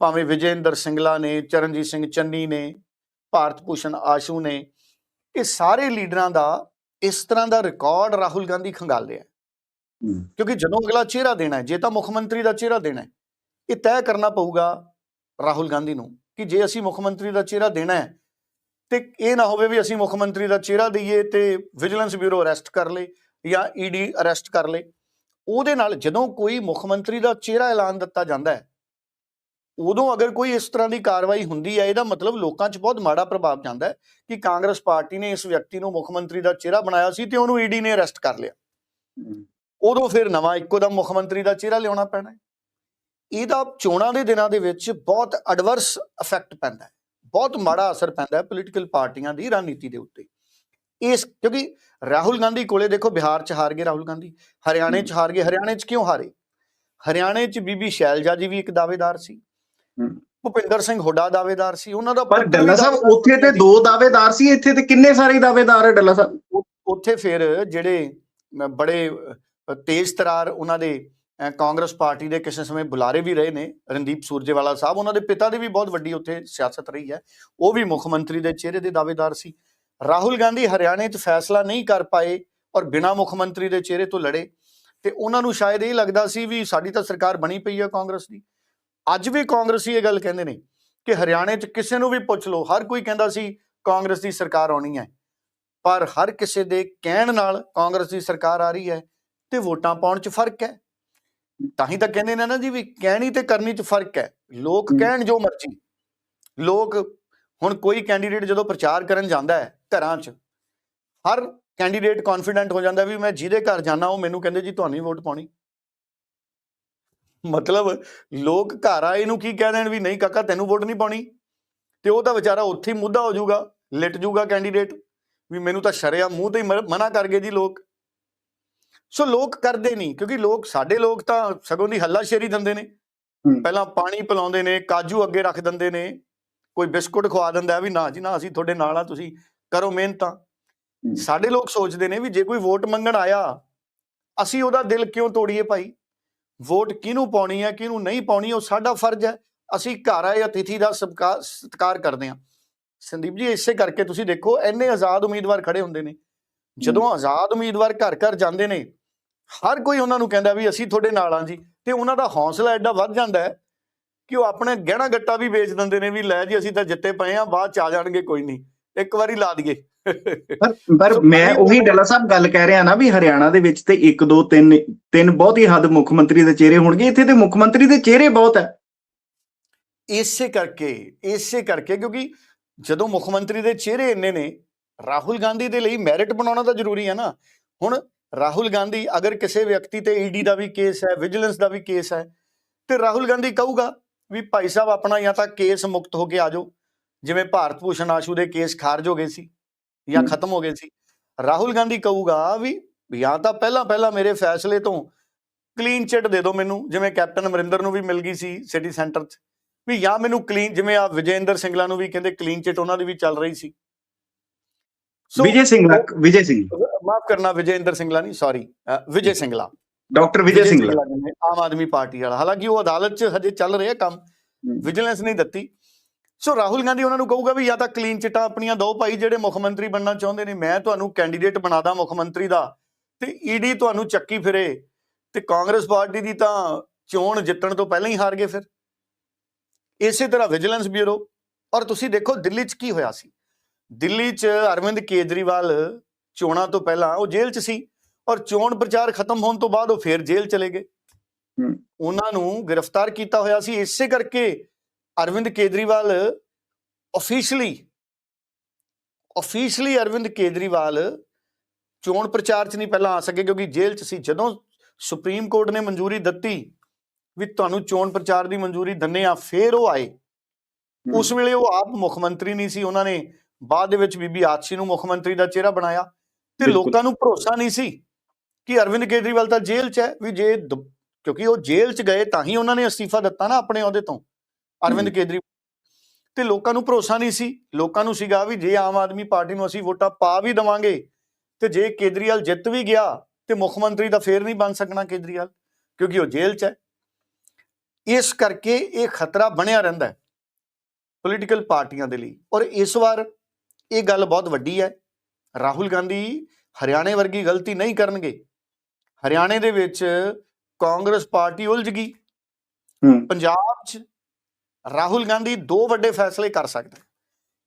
ਭਾਵੇਂ ਵਿਜੇਂਦਰ ਸਿੰਗਲਾ ਨੇ ਚਰਨਜੀਤ ਸਿੰਘ ਚੰਨੀ ਨੇ ਭਾਰਤ ਭੂਸ਼ਣ ਆਸ਼ੂ ਨੇ ਇਹ ਸਾਰੇ ਲੀਡਰਾਂ ਦਾ ਇਸ ਤਰ੍ਹਾਂ ਦਾ ਰਿਕਾਰਡ ਰਾਹੁਲ ਗਾਂਧੀ ਖੰਗਾਲ ਰਿਹਾ ਹੈ। ਕਿਉਂਕਿ ਜਦੋਂ ਅਗਲਾ ਚਿਹਰਾ ਦੇਣਾ ਹੈ ਜੇ ਤਾਂ ਮੁੱਖ ਮੰਤਰੀ ਦਾ ਚਿਹਰਾ ਦੇਣਾ ਹੈ ਇਹ ਤੈਅ ਕਰਨਾ ਪਊਗਾ ਰਾਹੁਲ ਗਾਂਧੀ ਨੂੰ ਕਿ ਜੇ ਅਸੀਂ ਮੁੱਖ ਮੰਤਰੀ ਦਾ ਚਿਹਰਾ ਦੇਣਾ ਹੈ ਤੇ ਇਹ ਨਾ ਹੋਵੇ ਵੀ ਅਸੀਂ ਮੁੱਖ ਮੰਤਰੀ ਦਾ ਚਿਹਰਾ ਦਈਏ ਤੇ ਵਿਜੀਲੈਂਸ ਬਿਊਰੋ ਅਰੈਸਟ ਕਰ ਲੇ ਜਾਂ ਈਡੀ ਅਰੈਸਟ ਕਰ ਲੇ। ਉਹਦੇ ਨਾਲ ਜਦੋਂ ਕੋਈ ਮੁੱਖ ਮੰਤਰੀ ਦਾ ਚਿਹਰਾ ਐਲਾਨ ਦਿੱਤਾ ਜਾਂਦਾ ਹੈ ਉਦੋਂ ਅਗਰ ਕੋਈ ਇਸ ਤਰ੍ਹਾਂ ਦੀ ਕਾਰਵਾਈ ਹੁੰਦੀ ਹੈ ਇਹਦਾ ਮਤਲਬ ਲੋਕਾਂ 'ਚ ਬਹੁਤ ਮਾੜਾ ਪ੍ਰਭਾਵ ਜਾਂਦਾ ਹੈ ਕਿ ਕਾਂਗਰਸ ਪਾਰਟੀ ਨੇ ਇਸ ਵਿਅਕਤੀ ਨੂੰ ਮੁੱਖ ਮੰਤਰੀ ਦਾ ਚਿਹਰਾ ਬਣਾਇਆ ਸੀ ਤੇ ਉਹਨੂੰ ਈਡੀ ਨੇ ਅਰੈਸਟ ਕਰ ਲਿਆ। ਉਦੋਂ ਫਿਰ ਨਵਾਂ ਇੱਕੋ ਦਮ ਮੁੱਖ ਮੰਤਰੀ ਦਾ ਚਿਹਰਾ ਲਿਆਉਣਾ ਪੈਣਾ ਹੈ। ਇਹਦਾ ਚੋਣਾਂ ਦੇ ਦਿਨਾਂ ਦੇ ਵਿੱਚ ਬਹੁਤ ਐਡਵਰਸ ਇਫੈਕਟ ਪੈਂਦਾ ਹੈ। ਬਹੁਤ ਮਾੜਾ ਅਸਰ ਪੈਂਦਾ ਹੈ ਪੋਲੀਟੀਕਲ ਪਾਰਟੀਆਂ ਦੀ ਰਣਨੀਤੀ ਦੇ ਉੱਤੇ। ਇਸ ਕਿਉਂਕਿ ਰਾਹੁਲ ਗਾਂਧੀ ਕੋਲੇ ਦੇਖੋ ਬਿਹਾਰ 'ਚ ਹਾਰ ਗਏ ਰਾਹੁਲ ਗਾਂਧੀ ਹਰਿਆਣੇ 'ਚ ਹਾਰ ਗਏ ਹਰਿਆਣੇ 'ਚ ਕਿਉਂ ਹਾਰੇ? ਹਰਿਆਣੇ 'ਚ ਬੀਬੀ ਸ਼ੈਲਜਾ ਜੀ ਵੀ ਇੱਕ ਦਾਅਵੇਦਾਰ ਸੀ। ਭੁਪਿੰਦਰ ਸਿੰਘ ਹੁੱਡਾ ਦਾਅਵੇਦਾਰ ਸੀ ਉਹਨਾਂ ਦਾ ਪਰ ਡੱਲਾ ਸਾਹਿਬ ਉੱਥੇ ਤੇ। ਦੋ ਦਾਅਵੇਦਾਰ ਸੀ ਇੱਥੇ ਤੇ ਕਿੰਨੇ ਸਾਰੇ ਦਾਅਵੇਦਾਰ ਹੈ ਡੱਲਾ ਸਾਹਿਬ? ਉੱਥੇ ਫਿਰ ਜਿਹੜੇ ਬੜੇ ਤੇਜ਼ ਤਰਾਰ ਉਹਨਾਂ ਦੇ ਕਾਂਗਰਸ ਪਾਰਟੀ ਦੇ ਕਿਸੇ ਸਮੇਂ ਬੁਲਾਰੇ ਵੀ ਰਹੇ ਨੇ ਰਣਦੀਪ ਸੂਰਜੇਵਾਲਾ ਸਾਹਿਬ ਉਹਨਾਂ ਦੇ ਪਿਤਾ ਦੀ ਵੀ ਬਹੁਤ ਵੱਡੀ ਉੱਥੇ ਸਿਆਸਤ ਰਹੀ ਹੈ। ਉਹ ਵੀ ਮੁੱਖ ਮੰਤਰੀ ਦੇ ਚਿਹਰੇ ਦੇ ਦਾਅਵੇਦਾਰ ਸੀ। ਰਾਹੁਲ ਗਾਂਧੀ ਹਰਿਆਣੇ 'ਚ ਫੈਸਲਾ ਨਹੀਂ ਕਰ ਪਾਏ ਔਰ ਬਿਨਾਂ ਮੁੱਖ ਮੰਤਰੀ ਦੇ ਚਿਹਰੇ ਤੋਂ ਲੜੇ ਤੇ ਉਹਨਾਂ ਨੂੰ ਸ਼ਾਇਦ ਇਹ ਲੱਗਦਾ ਸੀ ਵੀ ਸਾਡੀ ਤਾਂ ਸਰਕਾਰ ਬਣੀ ਪਈ ਹੈ ਕਾਂਗਰਸ ਦੀ ਅੱਜ ਵੀ ਕਾਂਗਰਸੀ ਇਹ ਗੱਲ ਕਹਿੰਦੇ ਨੇ ਕਿ ਹਰਿਆਣੇ 'ਚ ਕਿਸੇ ਨੂੰ ਵੀ ਪੁੱਛ ਲਓ ਹਰ ਕੋਈ ਕਹਿੰਦਾ ਸੀ ਕਾਂਗਰਸ ਦੀ ਸਰਕਾਰ ਆਉਣੀ ਹੈ ਪਰ ਹਰ ਕਿਸੇ ਦੇ ਕਹਿਣ ਨਾਲ ਕਾਂਗਰਸ ਦੀ ਸਰਕਾਰ ਆ ਰਹੀ ਹੈ ਤੇ ਵੋਟਾਂ ਪਾਉਣ 'ਚ ਫ਼ਰਕ ਹੈ ਤਾਂ ਹੀ ਤਾਂ ਕਹਿੰਦੇ ਨੇ ਨਾ ਜੀ ਵੀ ਕਹਿਣੀ ਤੇ ਕਰਨੀ 'ਚ ਫ਼ਰਕ ਹੈ ਲੋਕ। ਕਹਿਣ ਜੋ ਮਰਜ਼ੀ ਲੋਕ ਹੁਣ ਕੋਈ ਕੈਂਡੀਡੇਟ ਜਦੋਂ ਪ੍ਰਚਾਰ ਕਰਨ ਜਾਂਦਾ ਹੈ ਘਰਾਂ 'ਚ। ਹਰ ਕੈਂਡੀਡੇਟ ਕੌਨਫੀਡੈਂਟ ਹੋ ਜਾਂਦਾ ਵੀ ਮੈਂ ਜਿਹਦੇ ਘਰ ਜਾਣਾ ਉਹ ਮੈਨੂੰ ਕਹਿੰਦੇ ਜੀ ਤੁਹਾਨੂੰ ਹੀ ਵੋਟ ਪਾਉਣੀ। ਮਤਲਬ ਲੋਕ ਘਰ ਆਏ ਨੂੰ ਕੀ ਕਹਿ ਦੇਣ ਵੀ ਨਹੀਂ ਕਾਕਾ ਤੈਨੂੰ ਵੋਟ ਨਹੀਂ ਪਾਉਣੀ। ਤੇ ਉਹ ਤਾਂ ਵਿਚਾਰਾ ਉੱਥੇ ਹੀ ਮੁੱਦਾ ਹੋ ਜਾਊਗਾ ਲਿਟ ਜਾਊਗਾ ਕੈਂਡੀਡੇਟ ਵੀ ਮੈਨੂੰ ਤਾਂ ਸ਼ਰਿਆ ਮੂੰਹ ਤੇ ਹੀ ਮਨਾ ਕਰ ਗਏ ਜੀ ਲੋਕ। ਸੋ ਲੋਕ ਕਰਦੇ ਨਹੀਂ ਕਿਉਂਕਿ ਲੋਕ ਸਾਡੇ ਲੋਕ ਤਾਂ ਸਗੋਂ ਦੀ ਹੱਲਾਸ਼ੇਰੀ ਦਿੰਦੇ ਨੇ। ਪਹਿਲਾਂ ਪਾਣੀ ਪਿਲਾਉਂਦੇ ਨੇ ਕਾਜੂ ਅੱਗੇ ਰੱਖ ਦਿੰਦੇ ਨੇ ਕੋਈ ਬਿਸਕੁਟ ਖਵਾ ਦਿੰਦਾ ਵੀ ਨਾ ਜੀ ਨਾ ਅਸੀਂ ਤੁਹਾਡੇ ਨਾਲ ਆ ਤੁਸੀਂ ਕਰੋ ਮਿਹਨਤਾਂ। ਸਾਡੇ ਲੋਕ ਸੋਚਦੇ ਨੇ ਵੀ ਜੇ ਕੋਈ ਵੋਟ ਮੰਗਣ ਆਇਆ ਅਸੀਂ ਉਹਦਾ ਦਿਲ ਕਿਉਂ ਤੋੜੀਏ ਭਾਈ? ਵੋਟ ਕਿਹਨੂੰ ਪਾਉਣੀ ਹੈ ਕਿਹਨੂੰ ਨਹੀਂ ਪਾਉਣੀ ਉਹ ਸਾਡਾ ਫਰਜ਼ ਹੈ। ਅਸੀਂ ਘਰ ਆਏ ਅਤਿਥੀ ਦਾ ਸਤਿਕਾਰ ਸਤਿਕਾਰ ਕਰਦੇ ਹਾਂ। ਸੰਦੀਪ ਜੀ ਇਸੇ ਕਰਕੇ ਤੁਸੀਂ ਦੇਖੋ ਇੰਨੇ ਆਜ਼ਾਦ ਉਮੀਦਵਾਰ ਖੜੇ ਹੁੰਦੇ ਨੇ। ਜਦੋਂ ਆਜ਼ਾਦ ਉਮੀਦਵਾਰ ਘਰ ਘਰ ਜਾਂਦੇ ਨੇ ਹਰ ਕੋਈ ਉਹਨਾਂ ਨੂੰ ਕਹਿੰਦਾ ਵੀ ਅਸੀਂ ਤੁਹਾਡੇ ਨਾਲ ਹਾਂ ਜੀ ਤੇ ਉਹਨਾਂ ਦਾ ਹੌਸਲਾ ਐਡਾ ਵੱਧ ਜਾਂਦਾ ਹੈ ਕਿ ਉਹ ਆਪਣੇ ਗਹਿਣਾ ਗੱਟਾ ਵੀ ਵੇਚ ਦਿੰਦੇ ਨੇ ਵੀ ਲੈ ਜੀ ਅਸੀਂ ਤਾਂ ਜਿੱਤੇ ਪਏ ਆ ਬਾਅਦ ਚ ਆ ਜਾਣਗੇ ਕੋਈ ਨਹੀਂ। ਇੱਕ ਵਾਰੀ ਲਾ ਦਈਏ। ਪਰ ਪਰ ਮੈਂ ਉਹ- ਡੱਲਾ ਸਾਹਿਬ ਗੱਲ ਕਹਿ ਰਿਹਾ ਨਾ ਵੀ ਹਰਿਆਣਾ ਦੇ ਵਿੱਚ ਤੇ 1 2 3 ਤਿੰਨ ਬਹੁਤ ਹੀ ਹੱਦ ਮੁੱਖ ਮੰਤਰੀ ਦੇ ਚਿਹਰੇ ਹੋਣਗੇ। ਇੱਥੇ ਤੇ ਮੁੱਖ ਮੰਤਰੀ ਦੇ ਚਿਹਰੇ ਬਹੁਤ ਹੈ। ਇਸੇ ਕਰਕੇ ਇਸੇ ਕਰਕੇ ਕਿਉਂਕਿ ਜਦੋਂ ਮੁੱਖ ਮੰਤਰੀ ਦੇ ਚਿਹਰੇ ਇੰਨੇ ਨੇ ਰਾਹੁਲ ਗਾਂਧੀ ਦੇ ਲਈ ਮੈਰਿਟ ਬਣਾਉਣਾ ਤਾਂ ਜ਼ਰੂਰੀ ਹੈ ਨਾ। ਹੁਣ ਰਾਹੁਲ ਗਾਂਧੀ ਅਗਰ ਕਿਸੇ ਵਿਅਕਤੀ ਤੇ ਈਡੀ ਦਾ ਵੀ ਕੇਸ ਹੈ ਵਿਜੀਲੈਂਸ ਦਾ ਵੀ ਕੇਸ ਹੈ ਤੇ ਰਾਹੁਲ ਗਾਂਧੀ ਕਹੂਗਾ ਵੀ ਭਾਈ ਸਾਹਿਬ ਆਪਣਾ ਜਾਂ ਤਾਂ ਕੇਸ ਮੁਕਤ ਹੋ ਕੇ ਆ ਜਾਓ। ਜਿਵੇਂ ਭਾਰਤ ਭੂਸ਼ਣ ਆਸ਼ੂ ਦੇ ਕੇਸ ਖਾਰਜ ਹੋ ਗਏ ਸੀ ਜਾਂ। ਖਤਮ ਹੋ ਗਏ ਸੀ ਰਾਹੁਲ ਗਾਂਧੀ ਕਹੂਗਾ ਵੀ ਜਾਂ ਤਾਂ ਪਹਿਲਾਂ ਪਹਿਲਾਂ ਮੇਰੇ ਫੈਸਲੇ ਤੋਂ ਕਲੀਨ ਚਿੱਟ ਦੇ ਦਿਓ ਮੈਨੂੰ ਜਿਵੇਂ ਕੈਪਟਨ ਅਮਰਿੰਦਰ ਨੂੰ ਵੀ ਮਿਲ ਗਈ ਸੀ ਸਿਟੀ ਸੈਂਟਰ 'ਚ ਵੀ ਜਾਂ ਮੈਨੂੰ ਕਲੀਨ ਜਿਵੇਂ ਆ ਵਿਜੇਂਦਰ ਸਿੰਗਲਾ ਨੂੰ ਵੀ ਕਹਿੰਦੇ ਕਲੀਨ ਚਿੱਟ ਉਹਨਾਂ ਦੀ ਵੀ ਚੱਲ ਰਹੀ ਸੀ। ਵਿਜੇ ਸਿੰਘਲਾ ਵਿਜੇ ਸਿੰਘ ਮਾਫ ਕਰਨਾ ਵਿਜੇਂਦਰ ਸਿੰਗਲਾ ਨਹੀਂ sorry Vijay Singla. Doctor Vijay Singhla Aam Aadmi Party ਵਾਲਾ ਹਾਲਾਂਕਿ ਉਹ ਅਦਾਲਤ 'ਚ ਹਜੇ ਚੱਲ ਰਿਹਾ ਕੰਮ ਵਿਜੀਲੈਂਸ ਨਹੀਂ ਦਿੱਤੀ। ਸੋ ਰਾਹੁਲ ਗਾਂਧੀ ਉਹਨਾਂ ਨੂੰ ਕਹੂਗਾ ਵੀ ਜਾਂ ਤਾਂ ਕਲੀਨ ਚਿੱਟਾਂ ਆਪਣੀਆਂ ਦੋ ਭਾਈ ਜਿਹੜੇ ਮੁੱਖ ਮੰਤਰੀ ਬਣਨਾ ਚਾਹੁੰਦੇ ਨੇ ਮੈਂ ਤੁਹਾਨੂੰ ਕੈਂਡੀਡੇਟ ਬਣਾਦਾ ਮੁੱਖ ਮੰਤਰੀ ਦਾ ਤੇ ਈਡੀ ਤੁਹਾਨੂੰ ਚੱਕੀ ਫਿਰੇ ਤੇ ਕਾਂਗਰਸ ਪਾਰਟੀ ਦੀ ਤਾਂ ਚੋਣ ਜਿੱਤਣ ਤੋਂ ਪਹਿਲਾਂ ਹੀ ਹਾਰ ਗਏ ਫਿਰ। ਇਸੇ ਤਰ੍ਹਾਂ ਵਿਜੀਲੈਂਸ ਬਿਊਰੋ ਔਰ ਤੁਸੀਂ ਦੇਖੋ ਦਿੱਲੀ 'ਚ ਕੀ ਹੋਇਆ ਸੀ। ਦਿੱਲੀ 'ਚ ਅਰਵਿੰਦ ਕੇਜਰੀਵਾਲ ਚੋਣਾਂ ਤੋਂ ਪਹਿਲਾਂ ਉਹ ਜੇਲ੍ਹ 'ਚ ਸੀ ਔਰ ਚੋਣ ਪ੍ਰਚਾਰ ਖਤਮ ਹੋਣ ਤੋਂ ਬਾਅਦ ਉਹ ਫੇਰ ਜੇਲ੍ਹ ਚਲੇ ਗਏ। ਉਹਨਾਂ ਨੂੰ ਗ੍ਰਿਫਤਾਰ ਕੀਤਾ ਹੋਇਆ ਸੀ। ਇਸੇ ਕਰਕੇ ਅਰਵਿੰਦ ਕੇਜਰੀਵਾਲ ਅਫੀਸ਼ੀਅਲੀ ਅਫੀਸ਼ੀਅਲੀ ਅਰਵਿੰਦ ਕੇਜਰੀਵਾਲ ਚੋਣ ਪ੍ਰਚਾਰ 'ਚ ਨਹੀਂ ਪਹਿਲਾਂ ਆ ਸਕੇ ਕਿਉਂਕਿ ਜੇਲ੍ਹ 'ਚ ਸੀ। ਜਦੋਂ ਸੁਪਰੀਮ ਕੋਰਟ ਨੇ ਮਨਜ਼ੂਰੀ ਦਿੱਤੀ ਵੀ ਤੁਹਾਨੂੰ ਚੋਣ ਪ੍ਰਚਾਰ ਦੀ ਮਨਜ਼ੂਰੀ ਦੰਨੇ ਆ ਫੇਰ ਉਹ ਆਏ। ਉਸ ਵੇਲੇ ਉਹ ਆਪ ਮੁੱਖ ਮੰਤਰੀ ਨਹੀਂ ਸੀ। ਉਹਨਾਂ ਨੇ ਬਾਅਦ ਦੇ ਵਿੱਚ ਬੀਬੀ ਆਤਸ਼ੀ ਨੂੰ ਮੁੱਖ ਮੰਤਰੀ ਦਾ ਚਿਹਰਾ ਬਣਾਇਆ ਤੇ। ਲੋਕਾਂ ਨੂੰ ਭਰੋਸਾ ਨਹੀਂ ਸੀ ਕਿ ਅਰਵਿੰਦ ਕੇਜਰੀਵਾਲ ਤਾਂ ਜੇਲ੍ਹ 'ਚ ਹੈ ਵੀ ਜੇ ਕਿਉਂਕਿ ਉਹ ਜੇਲ੍ਹ 'ਚ ਗਏ ਤਾਂ ਹੀ ਉਹਨਾਂ ਨੇ ਅਸਤੀਫਾ ਦਿੱਤਾ ਨਾ ਆਪਣੇ ਅਹੁਦੇ ਤੋਂ। ਅਰਵਿੰਦ। ਕੇਜਰੀਵਾਲ ਤੇ ਲੋਕਾਂ ਨੂੰ ਭਰੋਸਾ ਨਹੀਂ ਸੀ। ਲੋਕਾਂ ਨੂੰ ਸੀਗਾ ਵੀ ਜੇ ਆਮ ਆਦਮੀ ਪਾਰਟੀ ਨੂੰ ਅਸੀਂ ਵੋਟਾਂ ਪਾ ਵੀ ਦਵਾਂਗੇ ਤੇ ਜੇ ਕੇਜਰੀਵਾਲ ਜਿੱਤ ਵੀ ਗਿਆ ਤੇ ਮੁੱਖ ਮੰਤਰੀ ਦਾ ਫੇਰ ਨਹੀਂ ਬਣ ਸਕਣਾ ਕੇਜਰੀਵਾਲ ਕਿਉਂਕਿ ਉਹ ਜੇਲ੍ਹ 'ਚ ਹੈ। ਇਸ ਕਰਕੇ ਇਹ ਖਤਰਾ ਬਣਿਆ ਰਹਿੰਦਾ ਹੈ ਪੋਲੀਟੀਕਲ ਪਾਰਟੀਆਂ ਦੇ ਲਈ। ਔਰ ਇਸ ਵਾਰ ਇਹ ਗੱਲ ਬਹੁਤ ਵੱਡੀ ਹੈ। ਰਾਹੁਲ ਗਾਂਧੀ ਹਰਿਆਣੇ ਵਰਗੀ ਗਲਤੀ ਨਹੀਂ ਕਰਨਗੇ। ਹਰਿਆਣੇ ਦੇ ਵਿੱਚ ਕਾਂਗਰਸ ਪਾਰਟੀ ਉਲਝ ਗਈ। ਪੰਜਾਬ 'ਚ ਰਾਹੁਲ ਗਾਂਧੀ ਦੋ ਵੱਡੇ ਫੈਸਲੇ ਕਰ ਸਕਦਾ।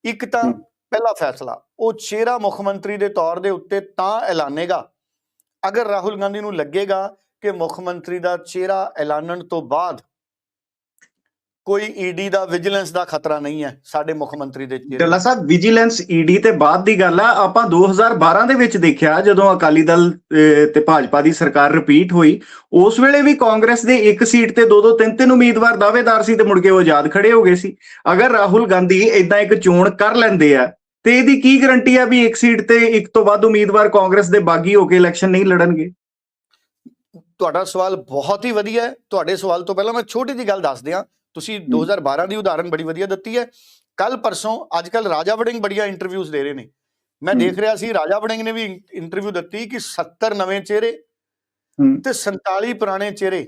ਇੱਕ ਤਾਂ। ਪਹਿਲਾ ਫੈਸਲਾ ਉਹ ਚਿਹਰਾ ਮੁੱਖ ਮੰਤਰੀ ਦੇ ਤੌਰ ਦੇ ਉੱਤੇ ਤਾਂ ਐਲਾਨੇਗਾ ਅਗਰ ਰਾਹੁਲ ਗਾਂਧੀ ਨੂੰ ਲੱਗੇਗਾ ਕਿ ਮੁੱਖ ਮੰਤਰੀ ਦਾ ਚਿਹਰਾ ਐਲਾਨਣ ਤੋਂ ਬਾਅਦ ਕੋਈ ਈਡੀ ਦਾ ਵਿਜੀਲੈਂਸ ਦਾ ਖਤਰਾ ਨਹੀਂ ਹੈ ਸਾਡੇ ਮੁੱਖ ਮੰਤਰੀ ਦੇ ਚਿਹਰੇ। ਡੱਲਾ ਸਾਹਿਬ ਵਿਜੀਲੈਂਸ ਈਡੀ ਤੇ ਬਾਅਦ ਦੀ ਗੱਲ ਆ। ਆਪਾਂ 2012 ਦੇ ਵਿੱਚ ਦੇਖਿਆ ਜਦੋਂ ਅਕਾਲੀ ਦਲ ਤੇ ਭਾਜਪਾ ਦੀ ਸਰਕਾਰ ਰਿਪੀਟ ਹੋਈ ਉਸ ਵੇਲੇ ਵੀ ਕਾਂਗਰਸ ਦੇ ਇੱਕ ਸੀਟ ਤੇ ਦੋ ਦੋ ਤਿੰਨ ਤਿੰਨ ਉਮੀਦਵਾਰ ਦਾਅਵੇਦਾਰ ਸੀ ਤੇ ਮੁੜ ਕੇ ਉਹ ਆਜ਼ਾਦ ਖੜੇ ਹੋ ਗਏ ਸੀ। ਅਗਰ ਰਾਹੁਲ ਗਾਂਧੀ ਇਦਾਂ ਇੱਕ ਚੋਣ ਕਰ ਲੈਂਦੇ ਆ ਤੇ ਇਹਦੀ ਕੀ ਗਰੰਟੀ ਆ ਵੀ ਇੱਕ ਸੀਟ ਤੇ ਇੱਕ ਤੋਂ ਵੱਧ ਉਮੀਦਵਾਰ ਕਾਂਗਰਸ ਦੇ ਬਾਗੀ ਹੋ ਕੇ ਇਲੈਕਸ਼ਨ ਨਹੀਂ ਲੜਨਗੇ? ਤੁਹਾਡਾ ਸਵਾਲ ਬਹੁਤ ਹੀ ਵਧੀਆ ਹੈ। ਤੁਹਾਡੇ ਸਵਾਲ ਤੋਂ ਪਹਿਲਾਂ ਮੈਂ ਛੋਟੀ ਜਿਹੀ ਗੱਲ ਦੱਸ ਦਿਆਂ। ਤੁਸੀਂ ਹਮ। 2012 ਦੀ ਉਦਾਹਰਣ ਬੜੀ ਵਧੀਆ ਦਿੱਤੀ ਹੈ ਕੱਲ ਪਰਸੋਂ ਅੱਜ ਕੱਲ ਰਾਜਾ ਵੜਿੰਗ ਬੜੀਆਂ ਇੰਟਰਵਿਊਜ਼ ਦੇ ਰਹੇ ਨੇ ਮੈਂ। ਦੇਖ ਰਿਹਾ ਸੀ ਰਾਜਾ ਵੜਿੰਗ ਨੇ ਵੀ ਇੰਟਰਵਿਊ ਦਿੱਤੀ ਕਿ 70 ਨਵੇਂ ਚਿਹਰੇ ਤੇ 47 ਪੁਰਾਣੇ ਚਿਹਰੇ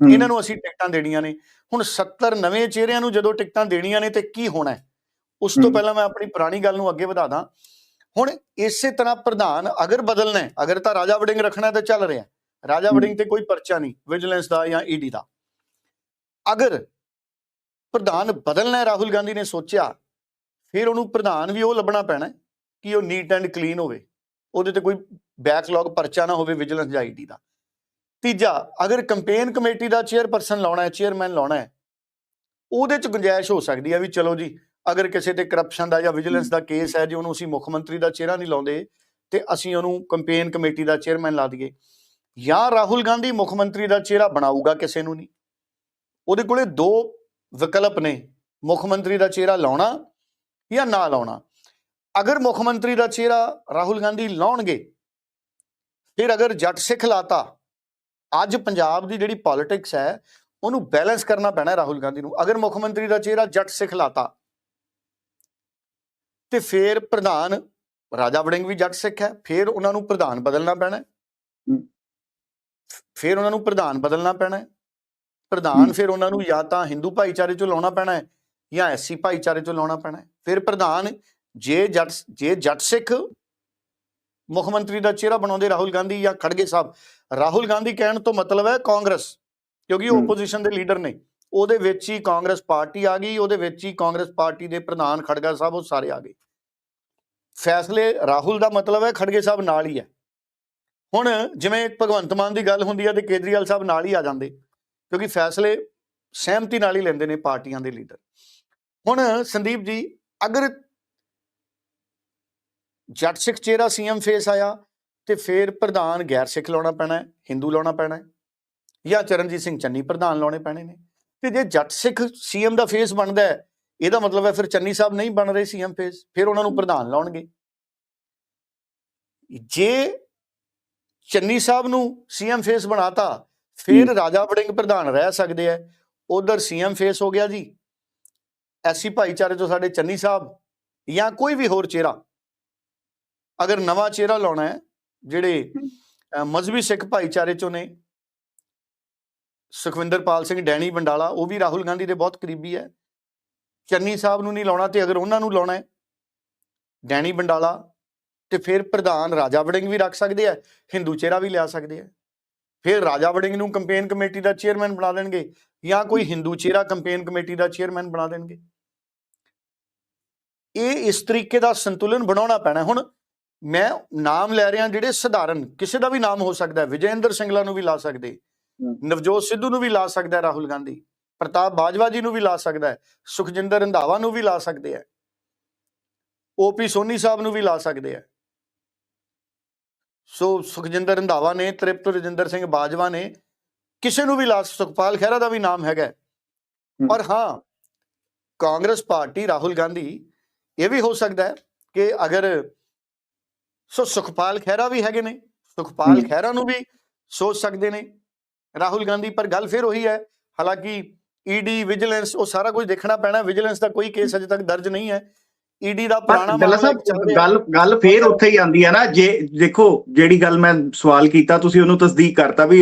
ਇਹਨਾਂ ਨੂੰ ਅਸੀਂ ਟਿਕਟਾਂ ਦੇਣੀਆਂ ਨੇ ਹੁਣ 70 ਨਵੇਂ ਚਿਹਰਿਆਂ ਨੂੰ ਜਦੋਂ ਟਿਕਟਾਂ ਦੇਣੀਆਂ ਨੇ ਤੇ ਕੀ ਹੋਣਾ ਹੈ ਉਸ ਤੋਂ। ਪਹਿਲਾਂ ਮੈਂ ਆਪਣੀ ਪੁਰਾਣੀ ਗੱਲ ਨੂੰ ਅੱਗੇ ਵਧਾ ਦਾਂ ਹੁਣ ਇਸੇ ਤਰ੍ਹਾਂ ਪ੍ਰਧਾਨ ਅਗਰ ਬਦਲਣਾ ਹੈ ਅਗਰ ਤਾਂ ਰਾਜਾ ਵੜਿੰਗ ਰੱਖਣਾ ਤਾਂ ਚੱਲ ਰਿਹਾ। ਰਾਜਾ। ਵੜਿੰਗ ਤੇ ਕੋਈ ਪਰਚਾ ਨਹੀਂ ਵਿਜੀਲੈਂਸ ਦਾ ਜਾਂ ਈਡੀ ਦਾ ਅਗਰ ਪ੍ਰਧਾਨ ਬਦਲਣਾ ਰਾਹੁਲ ਗਾਂਧੀ ਨੇ ਸੋਚਿਆ। ਫਿਰ ਉਹਨੂੰ ਪ੍ਰਧਾਨ ਵੀ ਉਹ ਲੱਭਣਾ ਪੈਣਾ ਕਿ ਉਹ ਨੀਟ ਐਂਡ ਕਲੀਨ ਹੋਵੇ। ਉਹਦੇ ਤੇ ਕੋਈ ਬੈਕਲੌਗ ਪਰਚਾ ਨਾ ਹੋਵੇ ਵਿਜੀਲੈਂਸ ਜਾਂ ਈਡੀ ਦਾ। ਤੀਜਾ, ਅਗਰ ਕੰਪੇਨ ਕਮੇਟੀ ਦਾ ਚੇਅਰਪਰਸਨ ਲਾਉਣਾ ਹੈ, ਚੇਅਰਮੈਨ ਲਾਉਣਾ ਹੈ, ਉਹਦੇ ਚ ਗੁੰਜਾਇਸ਼ ਹੋ ਸਕਦੀ ਹੈ ਵੀ ਚਲੋ ਜੀ, ਅਗਰ ਕਿਸੇ ਤੇ ਕਰਪਸ਼ਨ ਦਾ ਜਾਂ ਵਿਜੀਲੈਂਸ ਦਾ ਕੇਸ ਹੈ ਜੇ, ਉਹਨੂੰ ਅਸੀਂ ਮੁੱਖ ਮੰਤਰੀ ਦਾ ਚਿਹਰਾ ਨਹੀਂ ਲਾਉਂਦੇ, ਤੇ ਅਸੀਂ ਉਹਨੂੰ ਕੰਪੇਨ ਕਮੇਟੀ ਦਾ ਚੇਅਰਮੈਨ ਲਾ ਦਈਏ। ਜਾਂ ਰਾਹੁਲ ਗਾਂਧੀ ਮੁੱਖ ਮੰਤਰੀ ਦਾ ਚਿਹਰਾ ਬਣਾਊਗਾ ਕਿਸੇ ਨੂੰ ਨਹੀਂ। ਉਹਦੇ ਕੋਲੇ ਦੋ ਵਿਕਲਪ ਨੇ ਮੁੱਖ ਮੰਤਰੀ ਦਾ ਚਿਹਰਾ ਲਾਉਣਾ ਜਾਂ ਨਾ ਲਾਉਣਾ ਅਗਰ ਮੁੱਖ ਮੰਤਰੀ ਦਾ ਚਿਹਰਾ ਰਾਹੁਲ ਗਾਂਧੀ ਲਾਉਣਗੇ ਫਿਰ ਅਗਰ ਜੱਟ ਸਿੱਖ ਲਾਤਾ ਅੱਜ ਪੰਜਾਬ ਦੀ ਜਿਹੜੀ ਪੋਲਿਟਿਕਸ ਹੈ ਉਹਨੂੰ ਬੈਲੈਂਸ ਕਰਨਾ ਪੈਣਾ ਰਾਹੁਲ ਗਾਂਧੀ ਨੂੰ ਅਗਰ ਮੁੱਖ ਮੰਤਰੀ ਦਾ ਚਿਹਰਾ ਜੱਟ ਸਿੱਖ ਲਾਤਾ ਤੇ ਫਿਰ ਪ੍ਰਧਾਨ ਰਾਜਾ ਵੜਿੰਗ ਵੀ ਜੱਟ ਸਿੱਖ ਹੈ ਫਿਰ ਉਹਨਾਂ ਨੂੰ ਪ੍ਰਧਾਨ ਬਦਲਣਾ ਪੈਣਾ। ਫਿਰ ਉਹਨਾਂ ਨੂੰ ਪ੍ਰਧਾਨ ਬਦਲਣਾ ਪੈਣਾ। ਪ੍ਰਧਾਨ। ਫਿਰ ਉਹਨਾਂ ਨੂੰ ਜਾਂ ਤਾਂ ਹਿੰਦੂ ਭਾਈਚਾਰੇ ਚੋਂ ਲਾਉਣਾ ਪੈਣਾ ਹੈ ਜਾਂ ਐਸਸੀ ਭਾਈਚਾਰੇ ਚੋਂ ਲਾਉਣਾ ਪੈਣਾ ਹੈ। ਫਿਰ ਪ੍ਰਧਾਨ ਜੇ ਜੱਟ ਜੇ ਜੱਟ ਸਿੱਖ ਮੁੱਖ ਮੰਤਰੀ ਦਾ ਚਿਹਰਾ ਬਣਾਉਂਦੇ ਰਾਹੁਲ ਗਾਂਧੀ ਜਾਂ ਖੜਗੇ ਸਾਹਿਬ ਰਾਹੁਲ ਗਾਂਧੀ ਕਹਿਣ ਤੋਂ ਮਤਲਬ ਹੈ ਕਾਂਗਰਸ ਕਿਉਂਕਿ ਉਹ। ਆਪੋਜੀਸ਼ਨ ਦੇ ਲੀਡਰ ਨੇ। ਉਹਦੇ ਵਿੱਚ ਹੀ ਕਾਂਗਰਸ ਪਾਰਟੀ ਆ ਗਈ ਉਹਦੇ ਵਿੱਚ ਹੀ ਕਾਂਗਰਸ ਪਾਰਟੀ ਦੇ ਪ੍ਰਧਾਨ ਖੜਗਾ ਸਾਹਿਬ ਉਹ ਸਾਰੇ ਆ ਗਏ। ਫੈਸਲੇ ਰਾਹੁਲ ਦਾ ਮਤਲਬ ਹੈ ਖੜਗੇ ਸਾਹਿਬ ਨਾਲ ਹੀ ਹੈ। ਹੁਣ ਜਿਵੇਂ ਭਗਵੰਤ ਮਾਨ ਦੀ ਗੱਲ ਹੁੰਦੀ ਹੈ ਤੇ ਕੇਜਰੀਵਾਲ ਸਾਹਿਬ ਨਾਲ ਹੀ ਆ ਜਾਂਦੇ। ਕਿਉਂਕਿ ਫੈਸਲੇ ਸਹਿਮਤੀ ਨਾਲ ਹੀ ਲੈਂਦੇ ਨੇ ਪਾਰਟੀਆਂ ਦੇ ਲੀਡਰ। ਹੁਣ ਸੰਦੀਪ ਜੀ, ਅਗਰ ਜੱਟ ਸਿੱਖ ਚਿਹਰਾ ਸੀਐਮ ਫੇਸ ਆਇਆ, ਤੇ ਫਿਰ ਪ੍ਰਧਾਨ ਗੈਰ ਸਿੱਖ ਲਾਉਣਾ ਪੈਣਾ ਹੈ, ਹਿੰਦੂ ਲਾਉਣਾ ਪੈਣਾ ਹੈ, ਜਾਂ ਚਰਨਜੀਤ ਸਿੰਘ ਚੰਨੀ ਪ੍ਰਧਾਨ ਲਾਉਣੇ ਪੈਣੇ ਨੇ। ਤੇ ਜੇ ਜੱਟ ਸਿੱਖ ਸੀਐਮ ਦਾ ਫੇਸ ਬਣਦਾ ਹੈ, ਇਹਦਾ ਮਤਲਬ ਹੈ ਫਿਰ ਚੰਨੀ ਸਾਹਿਬ ਨਹੀਂ ਬਣ ਰਹੇ ਸੀਐਮ ਫੇਸ ਫਿਰ ਉਹਨਾਂ ਨੂੰ ਪ੍ਰਧਾਨ ਲਾਉਣਗੇ। ਜੇ ਚੰਨੀ ਸਾਹਿਬ ਨੂੰ ਸੀਐਮ ਫੇਸ ਬਣਾਤਾ ਫਿਰ ਰਾਜਾ ਵੜਿੰਗ ਪ੍ਰਧਾਨ ਰਹਿ ਸਕਦੇ ਆ ਉਧਰ ਸੀਐਮ ਫੇਸ ਹੋ ਗਿਆ ਜੀ। ਐਸੀ ਭਾਈਚਾਰੇ ਤੋਂ ਸਾਡੇ ਚੰਨੀ ਸਾਹਿਬ ਜਾਂ ਕੋਈ ਵੀ ਹੋਰ ਚਿਹਰਾ। ਅਗਰ ਨਵਾਂ ਚਿਹਰਾ ਲਾਉਣਾ ਹੈ ਜਿਹੜੇ ਅਹ, ਮਜ਼੍ਹਬੀ ਸਿੱਖ ਭਾਈਚਾਰੇ ਚੋਂ ਨੇ ਸੁਖਵਿੰਦਰਪਾਲ ਸਿੰਘ ਡੈਣੀ ਬੰਡਾਲਾ ਉਹ ਵੀ ਰਾਹੁਲ ਗਾਂਧੀ ਦੇ ਬਹੁਤ ਕਰੀਬੀ ਹੈ ਚੰਨੀ ਸਾਹਿਬ ਨੂੰ ਨਹੀਂ ਲਾਉਣਾ ਤੇ ਅਗਰ ਉਹਨਾਂ ਨੂੰ ਲਾਉਣਾ ਹੈ ਡੈਣੀ ਬੰਡਾਲਾ ਤੇ ਫਿਰ ਪ੍ਰਧਾਨ ਰਾਜਾ ਵੜਿੰਗ ਵੀ ਰੱਖ ਸਕਦੇ ਆ ਹਿੰਦੂ ਚਿਹਰਾ ਵੀ ਲਿਆ ਸਕਦੇ ਆ ਫਿਰ ਰਾਜਾ ਵੜਿੰਗ ਨੂੰ ਕੰਪੇਨ ਕਮੇਟੀ ਦਾ ਚੇਅਰਮੈਨ ਬਣਾ ਦੇਣਗੇ ਜਾਂ ਕੋਈ ਹਿੰਦੂ ਚਿਹਰਾ ਕੰਪੇਨ ਕਮੇਟੀ ਦਾ ਚੇਅਰਮੈਨ ਬਣਾ ਦੇਣਗੇ। ਇਹ ਇਸ ਤਰੀਕੇ ਦਾ ਸੰਤੁਲਨ ਬਣਾਉਣਾ ਪੈਣਾ। ਹੁਣ ਮੈਂ ਨਾਮ ਲੈ ਰਿਹਾ ਜਿਹੜੇ ਸਧਾਰਨ ਕਿਸੇ ਦਾ ਵੀ ਨਾਮ ਹੋ ਸਕਦਾ ਹੈ ਵਿਜੇਂਦਰ ਸਿੰਗਲਾ ਨੂੰ ਵੀ ਲਾ ਸਕਦੇ ਨਵਜੋਤ ਸਿੱਧੂ ਨੂੰ ਵੀ ਲਾ ਸਕਦਾ ਰਾਹੁਲ ਗਾਂਧੀ ਪ੍ਰਤਾਪ ਬਾਜਵਾ ਜੀ ਨੂੰ ਵੀ ਲਾ ਸਕਦਾ ਹੈ ਸੁਖਜਿੰਦਰ ਰੰਧਾਵਾ ਨੂੰ ਵੀ ਲਾ ਸਕਦੇ ਆ ਓਪੀ ਸੋਨੀ ਸਾਹਿਬ ਨੂੰ ਵੀ ਲਾ ਸਕਦੇ ਆ ਸੋ ਸੁਖਜਿੰਦਰ ਰੰਧਾਵਾ ਨੇ ਤ੍ਰਿਪਤ ਰਜਿੰਦਰ ਸਿੰਘ ਬਾਜਵਾ ਨੇ ਕਿਸੇ ਨੂੰ ਵੀ ਲਾ ਸੁਖਪਾਲ ਖਹਿਰਾ ਦਾ ਵੀ ਨਾਮ ਹੈਗਾ। ਪਰ ਹਾਂ ਕਾਂਗਰਸ ਪਾਰਟੀ ਰਾਹੁਲ ਗਾਂਧੀ ਇਹ ਵੀ ਹੋ ਸਕਦਾ ਹੈ ਕਿ ਅਗਰ ਸੋ ਸੁਖਪਾਲ ਖਹਿਰਾ ਵੀ ਹੈਗੇ ਨੇ ਸੁਖਪਾਲ। ਖਹਿਰਾ ਨੂੰ ਵੀ ਸੋਚ ਸਕਦੇ ਨੇ ਰਾਹੁਲ ਗਾਂਧੀ ਪਰ ਗੱਲ ਫਿਰ ਉਹੀ ਹੈ ਹਾਲਾਂਕਿ ਈਡੀ ਵਿਜੀਲੈਂਸ ਉਹ ਸਾਰਾ ਕੁਝ ਦੇਖਣਾ ਪੈਣਾ ਵਿਜੀਲੈਂਸ ਦਾ ਕੋਈ ਕੇਸ ਅਜੇ ਤੱਕ ਦਰਜ ਨਹੀਂ ਹੈ ਈਡੀ ਦਾ ਪੁਰਾਣਾ ਚੱਲ ਸਾਹਿਬ। ਗੱਲ ਗੱਲ ਫੇਰ ਉੱਥੇ ਹੀ ਆਂਦੀ ਹੈ ਨਾ ਜੇ ਦੇਖੋ ਜਿਹੜੀ ਗੱਲ ਮੈਂ ਸਵਾਲ ਕੀਤਾ ਤੁਸੀਂ ਉਹਨੂੰ ਤਸਦੀਕ ਕਰਤਾ ਵੀ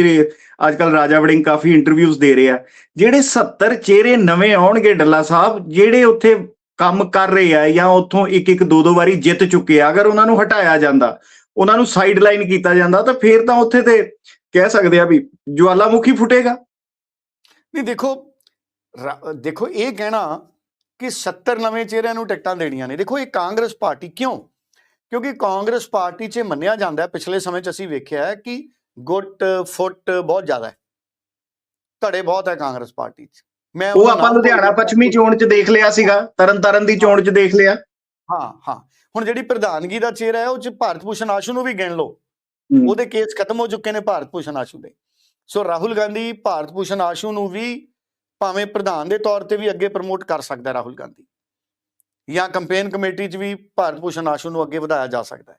ਅੱਜ ਕੱਲ ਰਾਜਾ ਵੜਿੰਗ ਕਾਫੀ ਇੰਟਰਵਿਊਜ਼ ਦੇ ਰਹੇ ਜਿਹੜੇ 70 ਚਿਹਰੇ ਨਵੇਂ ਆਉਣਗੇ ਡੱਲਾ ਸਾਹਿਬ ਜਿਹੜੇ ਉੱਥੇ ਕੰਮ ਕਰ ਰਹੇ ਆ ਜਾਂ ਉੱਥੋਂ ਇੱਕ ਇੱਕ ਦੋ ਦੋ ਵਾਰੀ ਜਿੱਤ ਚੁੱਕੇ ਆ ਅਗਰ ਉਹਨਾਂ ਨੂੰ ਹਟਾਇਆ ਜਾਂਦਾ ਉਹਨਾਂ ਨੂੰ ਸਾਈਡ ਲਾਈਨ ਕੀਤਾ ਜਾਂਦਾ ਤਾਂ ਫੇਰ ਤਾਂ ਉੱਥੇ ਤੇ ਕਹਿ ਸਕਦੇ ਆ ਵੀ ਜਵਾਲਾਮੁਖੀ ਫੁੱਟੇਗਾ ਨਹੀਂ ਦੇਖੋ ਦੇਖੋ ਇਹ ਕਹਿਣਾ ਕਿ 70 ਨਵੇਂ ਚਿਹਰਿਆਂ ਨੂੰ ਟਿਕਟਾਂ ਦੇਣੀਆਂ ਨੇ। ਦੇਖੋ ਇਹ ਕਾਂਗਰਸ ਪਾਰਟੀ ਕਿਉਂ? ਕਿਉਂਕਿ ਕਾਂਗਰਸ ਪਾਰਟੀ 'ਚ ਮੰਨਿਆ ਜਾਂਦਾ ਹੈ ਪਿਛਲੇ ਸਮੇਂ 'ਚ ਅਸੀਂ ਵੇਖਿਆ ਹੈ ਕਿ ਗੁੱਟ ਫੁੱਟ ਬਹੁਤ ਜ਼ਿਆਦਾ ਹੈ। ਧੜੇ ਬਹੁਤ ਹੈ ਕਾਂਗਰਸ ਪਾਰਟੀ 'ਚ। ਮੈਂ ਉਹ ਆਪਾਂ ਲੁਧਿਆਣਾ। ਪੱਛਮੀ ਚੋਣ 'ਚ ਦੇਖ ਲਿਆ ਸੀਗਾ ਤਰਨਤਾਰਨ ਦੀ ਚੋਣ 'ਚ ਦੇਖ ਲਿਆ। ਹਾਂ ਹਾਂ। ਹੁਣ ਜਿਹੜੀ ਪ੍ਰਧਾਨਗੀ ਦਾ ਚਿਹਰਾ ਹੈ ਉਹ 'ਚ ਭਾਰਤ ਭੂਸ਼ਣ ਆਸ਼ੂ ਨੂੰ ਵੀ ਗਿਣ ਲਓ। ਉਹਦੇ ਕੇਸ ਖਤਮ ਹੋ ਚੁੱਕੇ ਨੇ ਭਾਰਤ ਭੂਸ਼ਣ ਆਸ਼ੂ ਦੇ। ਸੋ ਰਾਹੁਲ ਗਾਂਧੀ ਭਾਰਤ ਭੂਸ਼ਣ ਆਸ਼ੂ ਨੂੰ ਵੀ ਭਾਵੇਂ ਪ੍ਰਧਾਨ ਦੇ ਤੌਰ ਤੇ ਵੀ ਅੱਗੇ ਪ੍ਰਮੋਟ ਕਰ ਸਕਦਾ ਹੈ ਰਾਹੁਲ ਗਾਂਧੀ। ਜਾਂ ਕੈਂਪੇਨ ਕਮੇਟੀ 'ਚ ਵੀ ਭਾਰਤ ਭੂਸ਼ਣ ਆਸ਼ੂ ਨੂੰ ਅੱਗੇ ਵਧਾਇਆ ਜਾ ਸਕਦਾ ਹੈ।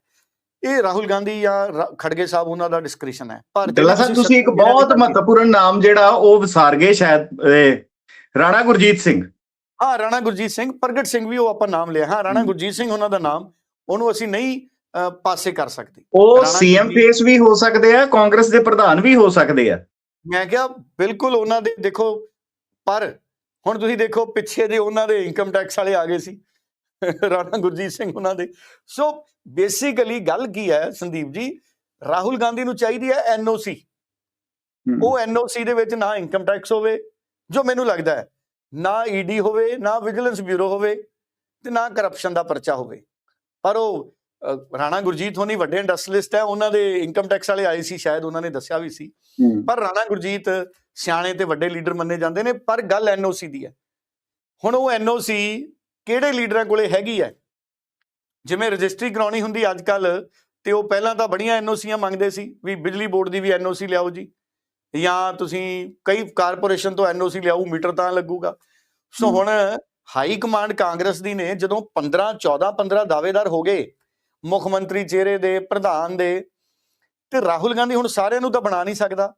ਇਹ ਰਾਹੁਲ ਗਾਂਧੀ ਜਾਂ ਖੜਗੇ ਸਾਹਿਬ ਉਹਨਾਂ ਦਾ ਡਿਸਕ੍ਰਿਸ਼ਨ ਹੈ। ਪਰ ਡੱਲਾ ਸਾਹਿਬ ਤੁਸੀਂ ਇੱਕ ਬਹੁਤ ਮਹੱਤਵਪੂਰਨ ਨਾਮ ਜਿਹੜਾ ਉਹ ਵਿਸਾਰ ਗਏ ਸ਼ਾਇਦ ਰਾਣਾ ਗੁਰਜੀਤ ਸਿੰਘ। ਹਾਂ ਰਾਣਾ ਗੁਰਜੀਤ ਸਿੰਘ ਪ੍ਰਗਟ ਸਿੰਘ ਵੀ ਉਹ ਆਪਾਂ ਨਾਮ ਲਿਆ। ਹਾਂ ਰਾਣਾ। ਗੁਰਜੀਤ ਸਿੰਘ ਉਹਨਾਂ ਦਾ ਨਾਮ ਉਹਨੂੰ ਅਸੀਂ ਨਹੀਂ ਪਾਸੇ ਕਰ ਸਕਦੇ। ਉਹ ਸੀਐਮ ਫੇਸ ਵੀ ਹੋ ਸਕਦੇ ਆ ਕਾਂਗਰਸ ਦੇ ਪ੍ਰਧਾਨ ਵੀ ਹੋ ਸਕਦੇ ਆ। ਮੈਂ ਕਿਹਾ ਬਿਲਕੁਲ ਉਹਨਾਂ ਦੇ ਦੇਖੋ ਪਰ ਹੁਣ ਤੁਸੀਂ ਦੇਖੋ ਪਿੱਛੇ ਜੇ ਉਹਨਾਂ ਦੇ ਇਨਕਮ ਟੈਕਸ ਵਾਲੇ ਆ ਗਏ ਸੀ ਰਾਣਾ ਗੁਰਜੀਤ ਸਿੰਘ ਉਹਨਾਂ ਦੇ। ਸੋ ਬੇਸਿਕਲੀ ਗੱਲ ਕੀ ਹੈ ਸੰਦੀਪ ਜੀ? ਰਾਹੁਲ ਗਾਂਧੀ ਨੂੰ ਚਾਹੀਦੀ ਹੈ ਐਨਓਸੀ ਉਹ ਐਨਓਸੀ ਦੇ ਵਿੱਚ ਨਾ ਇਨਕਮ ਟੈਕਸ ਹੋਵੇ ਜੋ ਮੈਨੂੰ ਲੱਗਦਾ ਹੈ ਨਾ ਈਡੀ ਹੋਵੇ ਨਾ ਵਿਜੀਲੈਂਸ ਬਿਊਰੋ ਹੋਵੇ ਤੇ ਨਾ ਕਰਪਸ਼ਨ ਦਾ ਪਰਚਾ ਹੋਵੇ। ਪਰ ਉਹ ਰਾਣਾ ਗੁਰਜੀਤ ਹੋਣੀ ਵੱਡੇ ਇੰਡਸਟਰੀਲਿਸਟ ਹੈ ਉਹਨਾਂ ਦੇ ਇਨਕਮ ਟੈਕਸ ਵਾਲੇ ਆਏ ਸੀ ਸ਼ਾਇਦ ਉਹਨਾਂ ਨੇ ਦੱਸਿਆ ਵੀ ਸੀ। ਪਰ ਰਾਣਾ ਗੁਰਜੀਤ ਸਿਆਣੇ ਤੇ ਵੱਡੇ ਲੀਡਰ ਮੰਨੇ ਜਾਂਦੇ ਨੇ ਪਰ ਗੱਲ ਐਨਓਸੀ ਦੀ ਹੈ। ਹੁਣ ਉਹ ਐਨਓਸੀ ਕਿਹੜੇ ਲੀਡਰਾਂ ਕੋਲੇ ਹੈਗੀ ਹੈ? ਜਿਵੇਂ ਰਜਿਸਟਰੀ ਕਰਾਉਣੀ ਹੁੰਦੀ ਅੱਜ ਕੱਲ ਤੇ ਉਹ ਪਹਿਲਾਂ ਤਾਂ ਬੜੀਆਂ ਐਨਓਸੀਆਂ ਮੰਗਦੇ ਸੀ ਵੀ ਬਿਜਲੀ ਬੋਰਡ ਦੀ ਵੀ ਐਨਓਸੀ ਲਿਆਓ ਜੀ। ਜਾਂ ਤੁਸੀਂ ਕਈ ਕਾਰਪੋਰੇਸ਼ਨ ਤੋਂ ਐਨਓਸੀ ਲਿਆਓ ਮੀਟਰ ਤਾਂ ਲੱਗੂਗਾ। ਸੋ। ਹੁਣ ਹਾਈ ਕਮਾਂਡ ਕਾਂਗਰਸ ਦੀ ਨੇ ਜਦੋਂ 15 14 15 ਦਾਅਵੇਦਾਰ ਹੋ ਗਏ ਮੁੱਖ ਮੰਤਰੀ ਚਿਹਰੇ ਦੇ ਪ੍ਰਧਾਨ ਦੇ ਤੇ ਰਾਹੁਲ ਗਾਂਧੀ ਹੁਣ ਸਾਰਿਆਂ ਨੂੰ ਤਾਂ ਬਣਾ ਨਹੀਂ ਸਕਦਾ।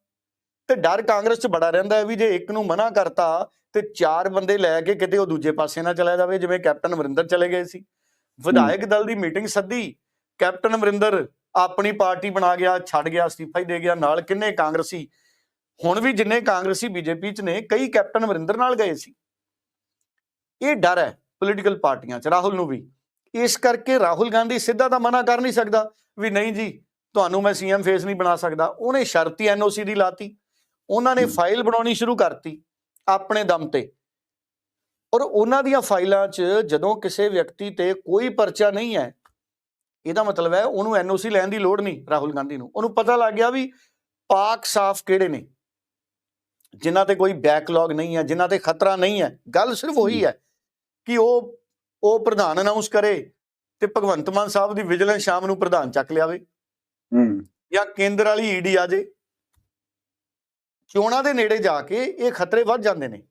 ਤੇ ਡਰ ਕਾਂਗਰਸ 'ਚ ਬੜਾ ਰਹਿੰਦਾ ਹੈ ਵੀ ਜੇ ਇੱਕ ਨੂੰ ਮਨਾ ਕਰਤਾ ਤੇ ਚਾਰ ਬੰਦੇ ਲੈ ਕੇ ਕਿਤੇ ਉਹ ਦੂਜੇ ਪਾਸੇ ਨਾ ਚਲਾ ਜਾਵੇ ਜਿਵੇਂ ਕੈਪਟਨ ਅਮਰਿੰਦਰ ਚਲੇ ਗਏ ਸੀ। ਵਿਧਾਇਕ ਦਲ ਦੀ ਮੀਟਿੰਗ ਸੱਦੀ ਕੈਪਟਨ ਅਮਰਿੰਦਰ ਆਪਣੀ ਪਾਰਟੀ ਬਣਾ ਗਿਆ ਛੱਡ ਗਿਆ ਅਸਤੀਫਾ ਹੀ ਦੇ ਗਿਆ ਨਾਲ ਕਿੰਨੇ ਕਾਂਗਰਸੀ ਹੁਣ ਵੀ ਜਿੰਨੇ ਕਾਂਗਰਸੀ ਬੀਜੇਪੀ 'ਚ ਨੇ ਕਈ ਕੈਪਟਨ ਅਮਰਿੰਦਰ ਨਾਲ ਗਏ ਸੀ। ਇਹ ਡਰ ਹੈ ਪੋਲੀਟੀਕਲ ਪਾਰਟੀਆਂ 'ਚ ਰਾਹੁਲ ਨੂੰ ਵੀ। ਇਸ ਕਰਕੇ ਰਾਹੁਲ ਗਾਂਧੀ ਸਿੱਧਾ ਤਾਂ ਮਨਾ ਕਰ ਨਹੀਂ ਸਕਦਾ ਵੀ ਨਹੀਂ ਜੀ ਤੁਹਾਨੂੰ ਮੈਂ ਸੀਐਮ ਫੇਸ ਨਹੀਂ ਬਣਾ ਸਕਦਾ। ਉਹਨੇ ਸ਼ਰਤੀ ਐਨਓਸੀ ਦੀ ਲਾਤੀ। ਉਹਨਾਂ ਨੇ। ਫਾਈਲ ਬਣਾਉਣੀ ਸ਼ੁਰੂ ਕਰਤੀ ਆਪਣੇ ਦਮ ਤੇ। ਔਰ ਉਹਨਾਂ ਦੀਆਂ ਫਾਈਲਾਂ 'ਚ ਜਦੋਂ ਕਿਸੇ ਵਿਅਕਤੀ ਤੇ ਕੋਈ ਪਰਚਾ ਨਹੀਂ ਹੈ ਇਹਦਾ ਮਤਲਬ ਹੈ ਉਹਨੂੰ ਐਨਓਸੀ ਲੈਣ ਦੀ ਲੋੜ ਨਹੀਂ ਰਾਹੁਲ ਗਾਂਧੀ ਨੂੰ। ਉਹਨੂੰ ਪਤਾ ਲੱਗ ਗਿਆ ਵੀ ਪਾਕ ਸਾਫ਼ ਕਿਹੜੇ ਨੇ। ਜਿਨ੍ਹਾਂ ਤੇ ਕੋਈ ਬੈਕਲੌਗ ਨਹੀਂ ਹੈ ਜਿਨ੍ਹਾਂ ਤੇ ਖਤਰਾ ਨਹੀਂ ਹੈ। ਗੱਲ ਸਿਰਫ ਉਹੀ ਹੈ ਕਿ ਉਹ ਉਹ ਪ੍ਰਧਾਨ ਅਨਾਉਂਸ ਕਰੇ ਤੇ ਭਗਵੰਤ ਮਾਨ ਸਾਹਿਬ ਦੀ ਵਿਜੀਲੈਂਸ ਸ਼ਾਮ ਨੂੰ ਪ੍ਰਧਾਨ ਚੱਕ ਲਿਆਵੇ। ਹੂੰ। ਜਾਂ ਕੇਂਦਰ ਵਾਲੀ ਈਡੀ ਆ ਜੇ। ਚੋਣਾਂ ਦੇ ਨੇੜੇ ਜਾ ਕੇ ਇਹ ਖਤਰੇ ਵੱਧ ਜਾਂਦੇ ਨੇ।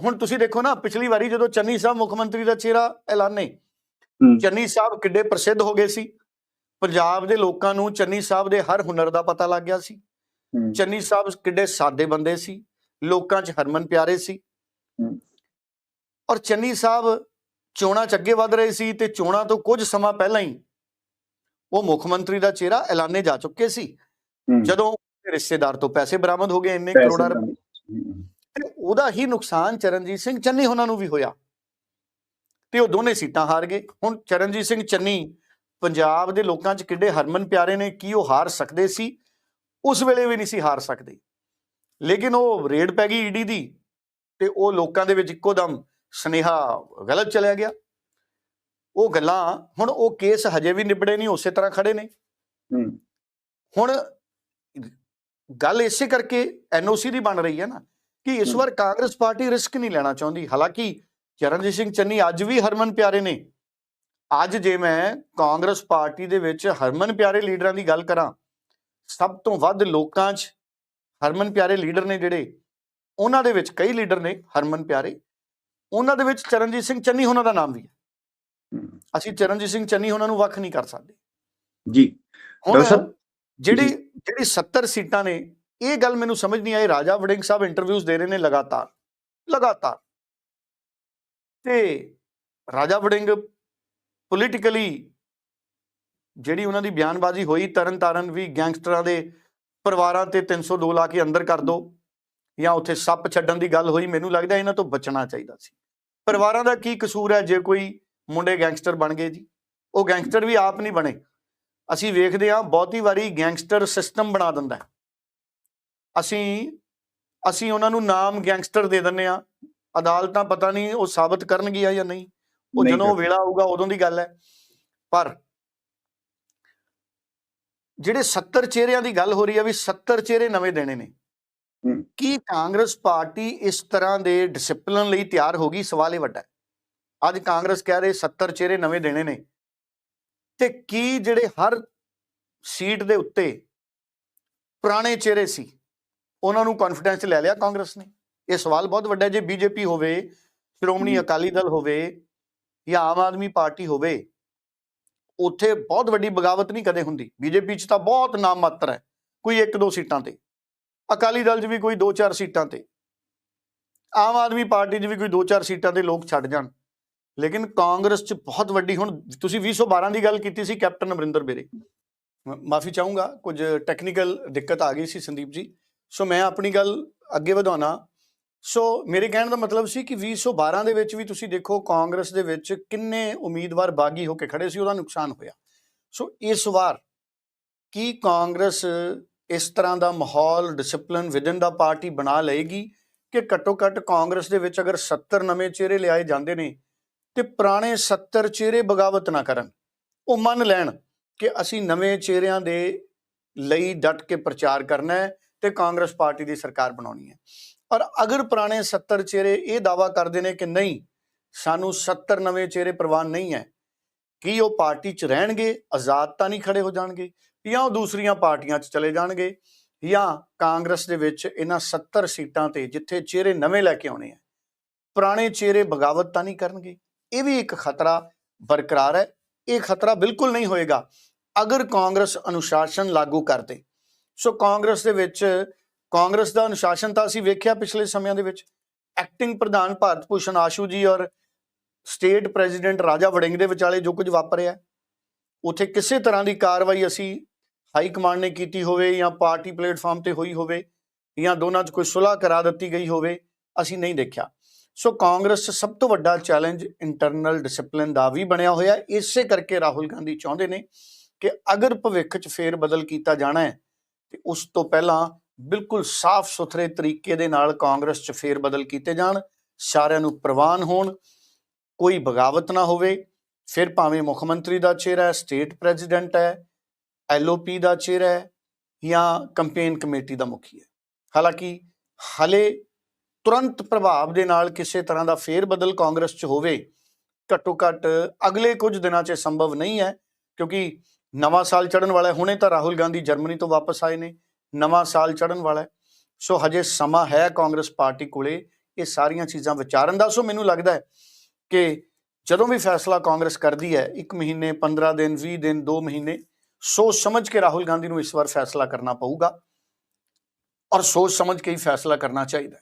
ਹੁਣ ਤੁਸੀਂ ਦੇਖੋ ਨਾ ਪਿਛਲੀ ਵਾਰੀ ਜਦੋਂ ਚੰਨੀ ਸਾਹਿਬ ਮੁੱਖ ਮੰਤਰੀ ਦਾ ਚਿਹਰਾ ਐਲਾਨੇ। ਚੰਨੀ ਸਾਹਿਬ ਕਿੱਡੇ ਪ੍ਰਸਿੱਧ ਹੋ ਗਏ ਸੀ। ਪੰਜਾਬ ਦੇ ਲੋਕਾਂ ਨੂੰ ਚੰਨੀ ਸਾਹਿਬ ਦੇ ਹਰ ਹੁਨਰ ਦਾ ਪਤਾ ਲੱਗ ਗਿਆ ਸੀ। ਚੰਨੀ ਸਾਹਿਬ ਕਿੱਡੇ ਸਾਦੇ ਬੰਦੇ ਸੀ। ਲੋਕਾਂ 'ਚ ਹਰਮਨ ਪਿਆਰੇ ਸੀ। ਔਰ ਚੰਨੀ ਸਾਹਿਬ ਚੋਣਾਂ 'ਚ ਅੱਗੇ ਵਧ ਰਹੇ ਸੀ ਤੇ ਚੋਣਾਂ ਤੋਂ ਕੁਝ ਸਮਾਂ ਪਹਿਲਾਂ ਹੀ ਉਹ ਮੁੱਖ ਮੰਤਰੀ ਦਾ ਚਿਹਰਾ ਐਲਾਨੇ ਜਾ ਚੁੱਕੇ ਸੀ। ਜਦੋਂ ਰਿਸ਼ਤੇਦਾਰ ਤੋਂ ਪੈਸੇ ਬਰਾਮਦ ਹੋ ਗਏ ਇੰਨੇ ਕਰੋੜਾਂ ਰੁਪਏ। ਤੇ ਉਹਦਾ ਹੀ ਨੁਕਸਾਨ ਚਰਨਜੀਤ ਸਿੰਘ ਚੰਨੀ ਉਹਨਾਂ ਨੂੰ ਵੀ ਹੋਇਆ। ਤੇ ਉਹ ਦੋਨੇ ਸੀਟਾਂ ਹਾਰ ਗਏ। ਹੁਣ ਚਰਨਜੀਤ ਸਿੰਘ ਚੰਨੀ ਪੰਜਾਬ ਦੇ ਲੋਕਾਂ 'ਚ ਕਿੱਡੇ ਹਰਮਨ ਪਿਆਰੇ ਨੇ ਕੀ ਉਹ ਹਾਰ ਸਕਦੇ ਸੀ? ਉਸ ਵੇਲੇ ਵੀ ਨਹੀਂ ਸੀ ਹਾਰ ਸਕਦੇ। ਲੇਕਿਨ ਉਹ ਰੇਡ ਪੈ ਗਈ ਈਡੀ ਦੀ ਤੇ ਉਹ ਲੋਕਾਂ ਦੇ ਵਿੱਚ ਇੱਕੋ ਦਮ ਸਨੇਹਾ ਗਲਤ ਚਲਿਆ ਗਿਆ। ਉਹ ਗੱਲਾਂ ਹੁਣ ਉਹ ਕੇਸ ਹਜੇ ਵੀ ਨਿਬੜੇ ਨਹੀਂ ਉਸੇ ਤਰ੍ਹਾਂ ਖੜੇ ਨੇ। ਹੁਣ ਗੱਲ ਇਸੇ ਕਰਕੇ ਐਨਓਸੀ ਦੀ ਬਣ ਰਹੀ ਹੈ ਨਾ ਕਿ ਇਸ। ਵਾਰ ਕਾਂਗਰਸ ਪਾਰਟੀ ਰਿਸਕ ਨਹੀਂ ਲੈਣਾ ਚਾਹੁੰਦੀ। ਹਾਲਾਂਕਿ ਚਰਨਜੀਤ ਸਿੰਘ ਚੰਨੀ ਅੱਜ ਵੀ ਹਰਮਨ ਪਿਆਰੇ ਨੇ। ਅੱਜ ਜੇ ਮੈਂ ਕਾਂਗਰਸ ਪਾਰਟੀ ਦੇ ਵਿੱਚ ਹਰਮਨ ਪਿਆਰੇ ਲੀਡਰਾਂ ਦੀ ਗੱਲ ਕਰਾਂ ਸਭ ਤੋਂ ਵੱਧ ਲੋਕਾਂ 'ਚ ਹਰਮਨ ਪਿਆਰੇ ਲੀਡਰ ਨੇ ਜਿਹੜੇ ਉਹਨਾਂ ਦੇ ਵਿੱਚ ਕਈ ਲੀਡਰ ਨੇ ਹਰਮਨ ਪਿਆਰੇ। ਉਹਨਾਂ ਦੇ ਵਿੱਚ ਚਰਨਜੀਤ ਸਿੰਘ ਚੰਨੀ ਉਹਨਾਂ ਦਾ ਨਾਮ ਵੀ ਹੈ। ਅਸੀਂ ਚਰਨਜੀਤ ਸਿੰਘ ਚੰਨੀ ਉਹਨਾਂ ਨੂੰ ਵੱਖ ਨਹੀਂ ਕਰ ਸਕਦੇ। ਜੀ। ਹੁਣ ਜਿਹੜੀ ਜਿਹੜੀ 70 ਸੀਟਾਂ ਨੇ ਇਹ ਗੱਲ ਮੈਨੂੰ ਸਮਝ ਨਹੀਂ ਆਈ। ਰਾਜਾ ਵੜਿੰਗ ਸਾਹਿਬ ਇੰਟਰਵਿਊਜ਼ ਦੇ ਰਹੇ ਨੇ ਲਗਾਤਾਰ ਲਗਾਤਾਰ। ਤੇ ਰਾਜਾ ਵੜਿੰਗ ਪੋਲੀਟੀਕਲੀ ਜਿਹੜੀ ਉਹਨਾਂ ਦੀ ਬਿਆਨਬਾਜ਼ੀ ਹੋਈ ਤਰਨ ਤਾਰਨ ਵੀ ਗੈਂਗਸਟਰਾਂ ਦੇ ਪਰਿਵਾਰਾਂ ਤੇ 302 ਲਾ ਕੇ ਅੰਦਰ ਕਰ ਦੋ। ਜਾਂ ਉੱਥੇ ਸੱਪ ਛੱਡਣ ਦੀ ਗੱਲ ਹੋਈ ਮੈਨੂੰ ਲੱਗਦਾ ਇਹਨਾਂ ਤੋਂ ਬਚਣਾ ਚਾਹੀਦਾ ਸੀ। ਪਰਿਵਾਰਾਂ ਦਾ ਕੀ ਕਸੂਰ ਹੈ ਜੇ ਕੋਈ ਮੁੰਡੇ ਗੈਂਗਸਟਰ ਬਣ ਗਏ ਜੀ? ਉਹ ਗੈਂਗਸਟਰ ਵੀ ਆਪ ਨਹੀਂ ਬਣੇ। ਅਸੀਂ ਵੇਖਦੇ ਹਾਂ ਬਹੁਤੀ ਵਾਰੀ ਗੈਂਗਸਟਰ ਸਿਸਟਮ ਬਣਾ ਦਿੰਦਾ। ਅਸੀਂ ਅਸੀਂ ਉਹਨਾਂ ਨੂੰ ਨਾਮ ਗੈਂਗਸਟਰ ਦੇ ਦਿੰਨੇ ਆ ਅਦਾਲਤਾਂ ਪਤਾ ਨਹੀਂ ਉਹ ਸਾਬਤ ਕਰਨਗੀਆਂ ਜਾਂ ਨਹੀਂ। ਉਹ ਜਦੋਂ ਵੇਲਾ ਆਊਗਾ ਉਦੋਂ ਦੀ ਗੱਲ ਹੈ। ਪਰ ਜਿਹੜੇ 70 ਚਿਹਰਿਆਂ ਦੀ ਗੱਲ ਹੋ ਰਹੀ ਹੈ ਵੀ 70 ਚਿਹਰੇ ਨਵੇਂ ਦੇਣੇ ਨੇ। ਕੀ ਕਾਂਗਰਸ ਪਾਰਟੀ ਇਸ ਤਰ੍ਹਾਂ ਦੇ ਡਿਸਪਲਿਨ ਲਈ ਤਿਆਰ ਹੋ ਗਈ? ਸਵਾਲ ਇਹ ਵੱਡਾ ਹੈ। ਅੱਜ ਕਾਂਗਰਸ ਕਹਿ ਰਹੇ 70 ਚਿਹਰੇ ਨਵੇਂ ਦੇਣੇ ਨੇ। ਤੇ ਕੀ ਜਿਹੜੇ ਹਰ ਸੀਟ ਦੇ ਉੱਤੇ ਪੁਰਾਣੇ ਚਿਹਰੇ ਸੀ ਉਹਨਾਂ ਨੂੰ ਕੌਨਫੀਡੈਂਸ ਲੈ ਲਿਆ ਕਾਂਗਰਸ ਨੇ? ਇਹ ਸਵਾਲ ਬਹੁਤ ਵੱਡਾ ਜੇ ਬੀਜੇਪੀ ਹੋਵੇ ਸ਼੍ਰੋਮਣੀ। ਅਕਾਲੀ ਦਲ ਹੋਵੇ ਜਾਂ ਆਮ ਆਦਮੀ ਪਾਰਟੀ ਹੋਵੇ ਉੱਥੇ ਬਹੁਤ ਵੱਡੀ ਬਗਾਵਤ ਨਹੀਂ ਕਦੇ ਹੁੰਦੀ। ਬੀਜੇਪੀ 'ਚ ਤਾਂ ਬਹੁਤ ਨਾਮ ਮਾਤਰ ਹੈ। ਕੋਈ ਇੱਕ ਦੋ ਸੀਟਾਂ ਤੇ। ਅਕਾਲੀ ਦਲ 'ਚ ਵੀ ਕੋਈ ਦੋ ਚਾਰ ਸੀਟਾਂ ਤੇ। ਆਮ ਆਦਮੀ ਪਾਰਟੀ 'ਚ ਵੀ ਕੋਈ ਦੋ ਚਾਰ ਸੀਟਾਂ ਤੇ ਲੋਕ ਛੱਡ ਜਾਣ। ਲੇਕਿਨ ਕਾਂਗਰਸ 'ਚ ਬਹੁਤ ਵੱਡੀ, ਹੁਣ ਤੁਸੀਂ 2012 ਦੀ ਗੱਲ ਕੀਤੀ ਸੀ ਕੈਪਟਨ ਅਮਰਿੰਦਰ ਬੇਰੇ। ਮਾਫੀ ਚਾਹੂੰਗਾ, ਕੁਝ ਟੈਕਨੀਕਲ ਦਿੱਕਤ ਆ ਗਈ ਸੀ ਸੰਦੀਪ ਜੀ। ਸੋ ਮੈਂ ਆਪਣੀ ਗੱਲ ਅੱਗੇ ਵਧਾਉਣਾ। ਸੋ ਮੇਰੇ ਕਹਿਣ ਦਾ ਮਤਲਬ ਸੀ ਕਿ 2012 ਦੇ ਵਿੱਚ ਵੀ ਤੁਸੀਂ ਦੇਖੋ ਕਾਂਗਰਸ ਦੇ ਵਿੱਚ ਕਿੰਨੇ ਉਮੀਦਵਾਰ ਬਾਗੀ ਹੋ ਕੇ ਖੜੇ ਸੀ, ਉਹਦਾ ਨੁਕਸਾਨ ਹੋਇਆ। ਸੋ ਇਸ ਵਾਰ ਕੀ ਕਾਂਗਰਸ ਇਸ ਤਰ੍ਹਾਂ ਦਾ ਮਾਹੌਲ ਡਿਸਪਲਿਨ ਵਿਦਨ ਦਾ ਪਾਰਟੀ ਬਣਾ ਲਏਗੀ ਕਿ ਘੱਟੋ ਘੱਟ ਕਾਂਗਰਸ ਦੇ ਵਿੱਚ ਅਗਰ 70 ਨਵੇਂ ਚਿਹਰੇ ਲਿਆਏ ਜਾਂਦੇ ਨੇ ਤੇ ਪੁਰਾਣੇ 70 ਚਿਹਰੇ ਬਗਾਵਤ ਨਾ ਕਰਨ। ਉਹ ਮੰਨ ਲੈਣ ਕਿ ਅਸੀਂ ਨਵੇਂ ਚਿਹਰਿਆਂ ਦੇ ਲਈ ਡਟ ਕੇ ਪ੍ਰਚਾਰ ਕਰਨਾ ਹੈ ਤੇ ਕਾਂਗਰਸ ਪਾਰਟੀ ਦੀ ਸਰਕਾਰ ਬਣਾਉਣੀ ਹੈ। ਔਰ ਅਗਰ ਪੁਰਾਣੇ 70 ਚਿਹਰੇ ਇਹ ਦਾਵਾ ਕਰਦੇ ਨੇ ਕਿ ਨਹੀਂ, ਸਾਨੂੰ 70 ਨਵੇਂ ਚਿਹਰੇ ਪ੍ਰਵਾਨ ਨਹੀਂ ਹੈ, ਕੀ ਉਹ ਪਾਰਟੀ 'ਚ ਰਹਿਣਗੇ, ਆਜ਼ਾਦ ਤਾਂ ਨਹੀਂ ਖੜੇ ਹੋ ਜਾਣਗੇ? ਜਾਂ ਉਹ ਦੂਸਰੀਆਂ ਪਾਰਟੀਆਂ 'ਚ ਚਲੇ ਜਾਣਗੇ ਜਾਂ ਕਾਂਗਰਸ ਦੇ ਵਿੱਚ ਇਹਨਾਂ 70 ਸੀਟਾਂ ਤੇ ਜਿੱਥੇ ਚਿਹਰੇ ਨਵੇਂ ਲੈ ਕੇ ਆਉਣੇ ਆ, ਪੁਰਾਣੇ ਚਿਹਰੇ ਬਗਾਵਤ ਤਾਂ ਨਹੀਂ ਕਰਨਗੇ। ਇਹ ਵੀ ਇੱਕ ਖਤਰਾ ਬਰਕਰਾਰ ਹੈ। ਇਹ ਖਤਰਾ ਬਿਲਕੁਲ ਨਹੀਂ ਹੋਏਗਾ ਅਗਰ ਕਾਂਗਰਸ ਅਨੁਸ਼ਾਸਨ ਲਾਗੂ ਕਰਦੇ। ਸੋ ਕਾਂਗਰਸ ਦੇ ਵਿੱਚ, ਕਾਂਗਰਸ ਦਾ ਅਨੁਸ਼ਾਸਨ ਤਾਂ ਅਸੀਂ ਵੇਖਿਆ ਪਿਛਲੇ ਸਮਿਆਂ ਦੇ ਵਿੱਚ। ਐਕਟਿੰਗ ਪ੍ਰਧਾਨ ਭਾਰਤ ਭੂਸ਼ਣ ਆਸ਼ੂ ਜੀ ਔਰ ਸਟੇਟ ਪ੍ਰੈਜ਼ੀਡੈਂਟ ਰਾਜਾ ਵੜਿੰਗ ਦੇ ਵਿਚਾਲੇ ਜੋ ਕੁਝ ਵਾਪਰਿਆ। ਉੱਥੇ ਕਿਸੇ ਤਰ੍ਹਾਂ ਦੀ ਕਾਰਵਾਈ ਅਸੀਂ ਹਾਈ ਕਮਾਂਡ ਨੇ ਕੀਤੀ ਹੋਵੇ ਜਾਂ ਪਾਰਟੀ ਪਲੇਟਫਾਰਮ ਤੇ ਹੋਈ ਹੋਵੇ ਜਾਂ ਦੋਨਾਂ 'ਚ ਕੋਈ ਸੁਲ੍ਹਾ ਕਰਾ ਦਿੱਤੀ ਗਈ ਹੋਵੇ, ਅਸੀਂ ਨਹੀਂ ਦੇਖਿਆ। ਸੋ ਕਾਂਗਰਸ ਸਭ ਤੋਂ ਵੱਡਾ ਚੈਲੰਜ ਇੰਟਰਨਲ ਡਿਸਪਲਿਨ ਦਾ ਵੀ ਬਣਿਆ ਹੋਇਆ ਇਸੇ ਕਰਕੇ ਰਾਹੁਲ ਗਾਂਧੀ ਚਾਹੁੰਦੇ ਨੇ ਕਿ ਅਗਰ ਭਵਿੱਖ 'ਚ ਫੇਰ ਬਦਲ ਕੀਤਾ ਜਾਣਾ ਹੈ, ਤੇ ਉਸ ਤੋਂ ਪਹਿਲਾਂ ਬਿਲਕੁਲ ਸਾਫ਼ ਸੁਥਰੇ ਤਰੀਕੇ ਦੇ ਨਾਲ ਕਾਂਗਰਸ 'ਚ ਫੇਰ ਬਦਲ ਕੀਤੇ ਜਾਣ, ਸਾਰਿਆਂ ਨੂੰ ਪ੍ਰਵਾਨ ਹੋਣ, ਕੋਈ ਬਗਾਵਤ ਨਾ ਹੋਵੇ ਫਿਰ ਭਾਵੇਂ ਮੁੱਖ ਮੰਤਰੀ ਦਾ ਚਿਹਰਾ ਹੈ ਸਟੇਟ ਪ੍ਰੈਜ਼ੀਡੈਂਟ ਹੈ, ਐਲਓਪੀ ਦਾ ਚਿਹਰਾ ਹੈ ਜਾਂ ਕੰਪੇਨ ਕਮੇਟੀ ਦਾ ਮੁਖੀ ਹੈ। ਹਾਲਾਂਕਿ ਹਲੇ ਤੁਰੰਤ ਪ੍ਰਭਾਵ ਦੇ ਨਾਲ ਕਿਸੇ ਤਰ੍ਹਾਂ ਦਾ ਫੇਰ ਬਦਲ ਕਾਂਗਰਸ 'ਚ ਹੋਵੇ, ਘੱਟੋ ਘੱਟ ਅਗਲੇ ਕੁਝ ਦਿਨਾਂ 'ਚ ਇਹ ਸੰਭਵ ਨਹੀਂ ਹੈ, ਕਿਉਂਕਿ ਨਵਾਂ ਸਾਲ ਚੜਨ ਵਾਲਾ ਹੈ। ਹੁਣੇ ਤਾਂ ਰਾਹੁਲ ਗਾਂਧੀ ਜਰਮਨੀ ਤੋਂ ਵਾਪਸ ਆਏ ਨੇ, ਨਵਾਂ ਸਾਲ ਚੜਨ ਵਾਲਾ ਹੈ। ਸੋ ਹਜੇ ਸਮਾਂ ਹੈ ਕਾਂਗਰਸ ਪਾਰਟੀ ਕੋਲੇ ਇਹ ਸਾਰੀਆਂ ਚੀਜ਼ਾਂ ਵਿਚਾਰਨ ਦਾ। ਸੋ ਮੈਨੂੰ ਲੱਗਦਾ ਹੈ ਕਿ ਜਦੋਂ ਵੀ ਫੈਸਲਾ ਕਾਂਗਰਸ ਕਰਦੀ ਹੈ 1 ਮਹੀਨੇ 15 ਦਿਨ 20 ਦਿਨ 2 ਮਹੀਨੇ, ਸੋਚ ਸਮਝ ਕੇ ਰਾਹੁਲ ਗਾਂਧੀ ਨੂੰ ਇਸ ਵਾਰ ਫੈਸਲਾ ਕਰਨਾ ਪਊਗਾ ਔਰ ਸੋਚ ਸਮਝ ਕੇ ਹੀ ਫੈਸਲਾ ਕਰਨਾ ਚਾਹੀਦਾ